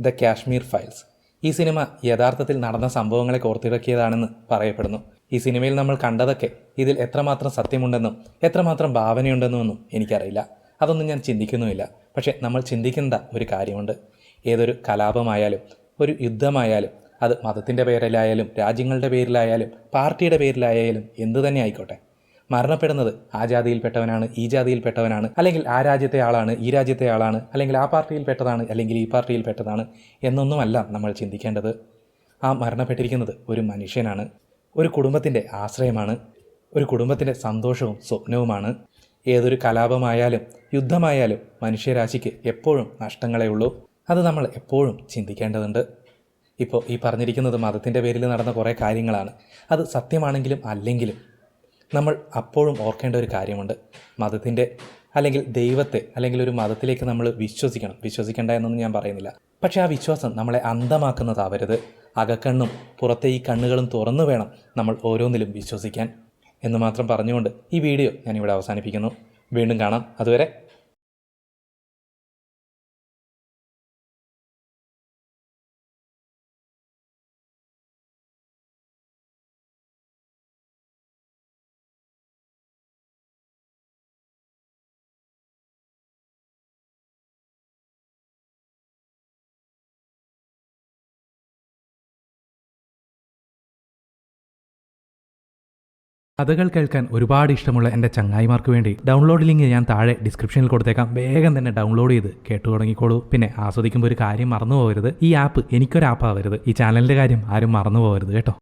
ദ കാശ്മീർ ഫയൽസ് ഈ സിനിമ യഥാർത്ഥത്തിൽ നടന്ന സംഭവങ്ങളെ കോർത്തിണക്കിയതാണെന്ന് പറയപ്പെടുന്നു. ഈ സിനിമയിൽ നമ്മൾ കണ്ടതൊക്കെ ഇതിൽ എത്രമാത്രം സത്യമുണ്ടെന്നും എത്രമാത്രം ഭാവനയുണ്ടെന്നുമൊന്നും എനിക്കറിയില്ല. അതൊന്നും ഞാൻ ചിന്തിക്കുന്നുമില്ല. പക്ഷേ നമ്മൾ ചിന്തിക്കേണ്ട ഒരു കാര്യമുണ്ട്. ഏതൊരു കലാപമായാലും ഒരു യുദ്ധമായാലും അത് മതത്തിന്റെ പേരിലായാലും രാജ്യങ്ങളുടെ പേരിലായാലും പാർട്ടിയുടെ പേരിലായാലും എന്തു തന്നെ ആയിക്കോട്ടെ. മരണപ്പെടുന്നത്. ആ ജാതിയിൽപ്പെട്ടവനാണ് ഈ ജാതിയിൽപ്പെട്ടവനാണ് അല്ലെങ്കിൽ ആ രാജ്യത്തെ ആളാണ് ഈ രാജ്യത്തെ ആളാണ് അല്ലെങ്കിൽ ആ പാർട്ടിയിൽപ്പെട്ടതാണ് അല്ലെങ്കിൽ ഈ പാർട്ടിയിൽപ്പെട്ടതാണ് എന്നൊന്നുമല്ല നമ്മൾ ചിന്തിക്കേണ്ടത്. ആ മരണപ്പെട്ടിരിക്കുന്നത് ഒരു മനുഷ്യനാണ് ഒരു കുടുംബത്തിന്റെ ആശ്രയമാണ് ഒരു കുടുംബത്തിന്റെ സന്തോഷവും സ്വപ്നവുമാണ്. ഏതൊരു കലാപമായാലും യുദ്ധമായാലും മനുഷ്യരാശിക്ക് എപ്പോഴും നഷ്ടങ്ങളേ ഉള്ളൂ. അത് നമ്മൾ എപ്പോഴും ചിന്തിക്കേണ്ടതുണ്ട്. ഇപ്പോൾ ഈ പറഞ്ഞിരിക്കുന്നത് മതത്തിന്റെ പേരിൽ നടന്ന കുറേ കാര്യങ്ങളാണ്. അത് സത്യമാണെങ്കിലും അല്ലെങ്കിലും നമ്മൾ അപ്പോഴും ഓർക്കേണ്ട ഒരു കാര്യമുണ്ട്. മതത്തിന്റെ അല്ലെങ്കിൽ ദൈവത്തെ അല്ലെങ്കിൽ ഒരു മതത്തിലേക്ക് നമ്മൾ വിശ്വസിക്കണം. വിശ്വസിക്കേണ്ട എന്നൊന്നും ഞാൻ പറയുന്നില്ല. പക്ഷേ ആ വിശ്വാസം നമ്മളെ അന്ധമാക്കുന്നതാവരുത് അകക്കണ്ണും പുറത്തെ ഈ കണ്ണുകളും തുറന്നു വേണം നമ്മൾ ഓരോന്നിലും വിശ്വസിക്കാൻ. എന്ന് മാത്രം പറഞ്ഞുകൊണ്ട് ഈ വീഡിയോ ഞാനിവിടെ അവസാനിപ്പിക്കുന്നു. വീണ്ടും കാണാം. അതുവരെ കഥകൾ കേൾക്കാൻ ഒരുപാട് ഇഷ്ടമുള്ള എന്റെ ചങ്ങായിമാർക്ക് വേണ്ടി ഡൗൺലോഡ് ലിങ്ക് ഞാൻ താഴെ ഡിസ്ക്രിപ്ഷനിൽ കൊടുത്തേക്കാം. വേഗം തന്നെ ഡൗൺലോഡ് ചെയ്ത് കേട്ടു തുടങ്ങിക്കോളൂ. പിന്നെ ആസ്വദിക്കുമ്പോൾ ഒരു കാര്യം മറന്നു പോകരുത് ഈ ആപ്പ് എനിക്കൊരു ആപ്പാവരുത് ഈ ചാനലിന്റെ കാര്യം ആരും മറന്നു പോകരുത് കേട്ടോ.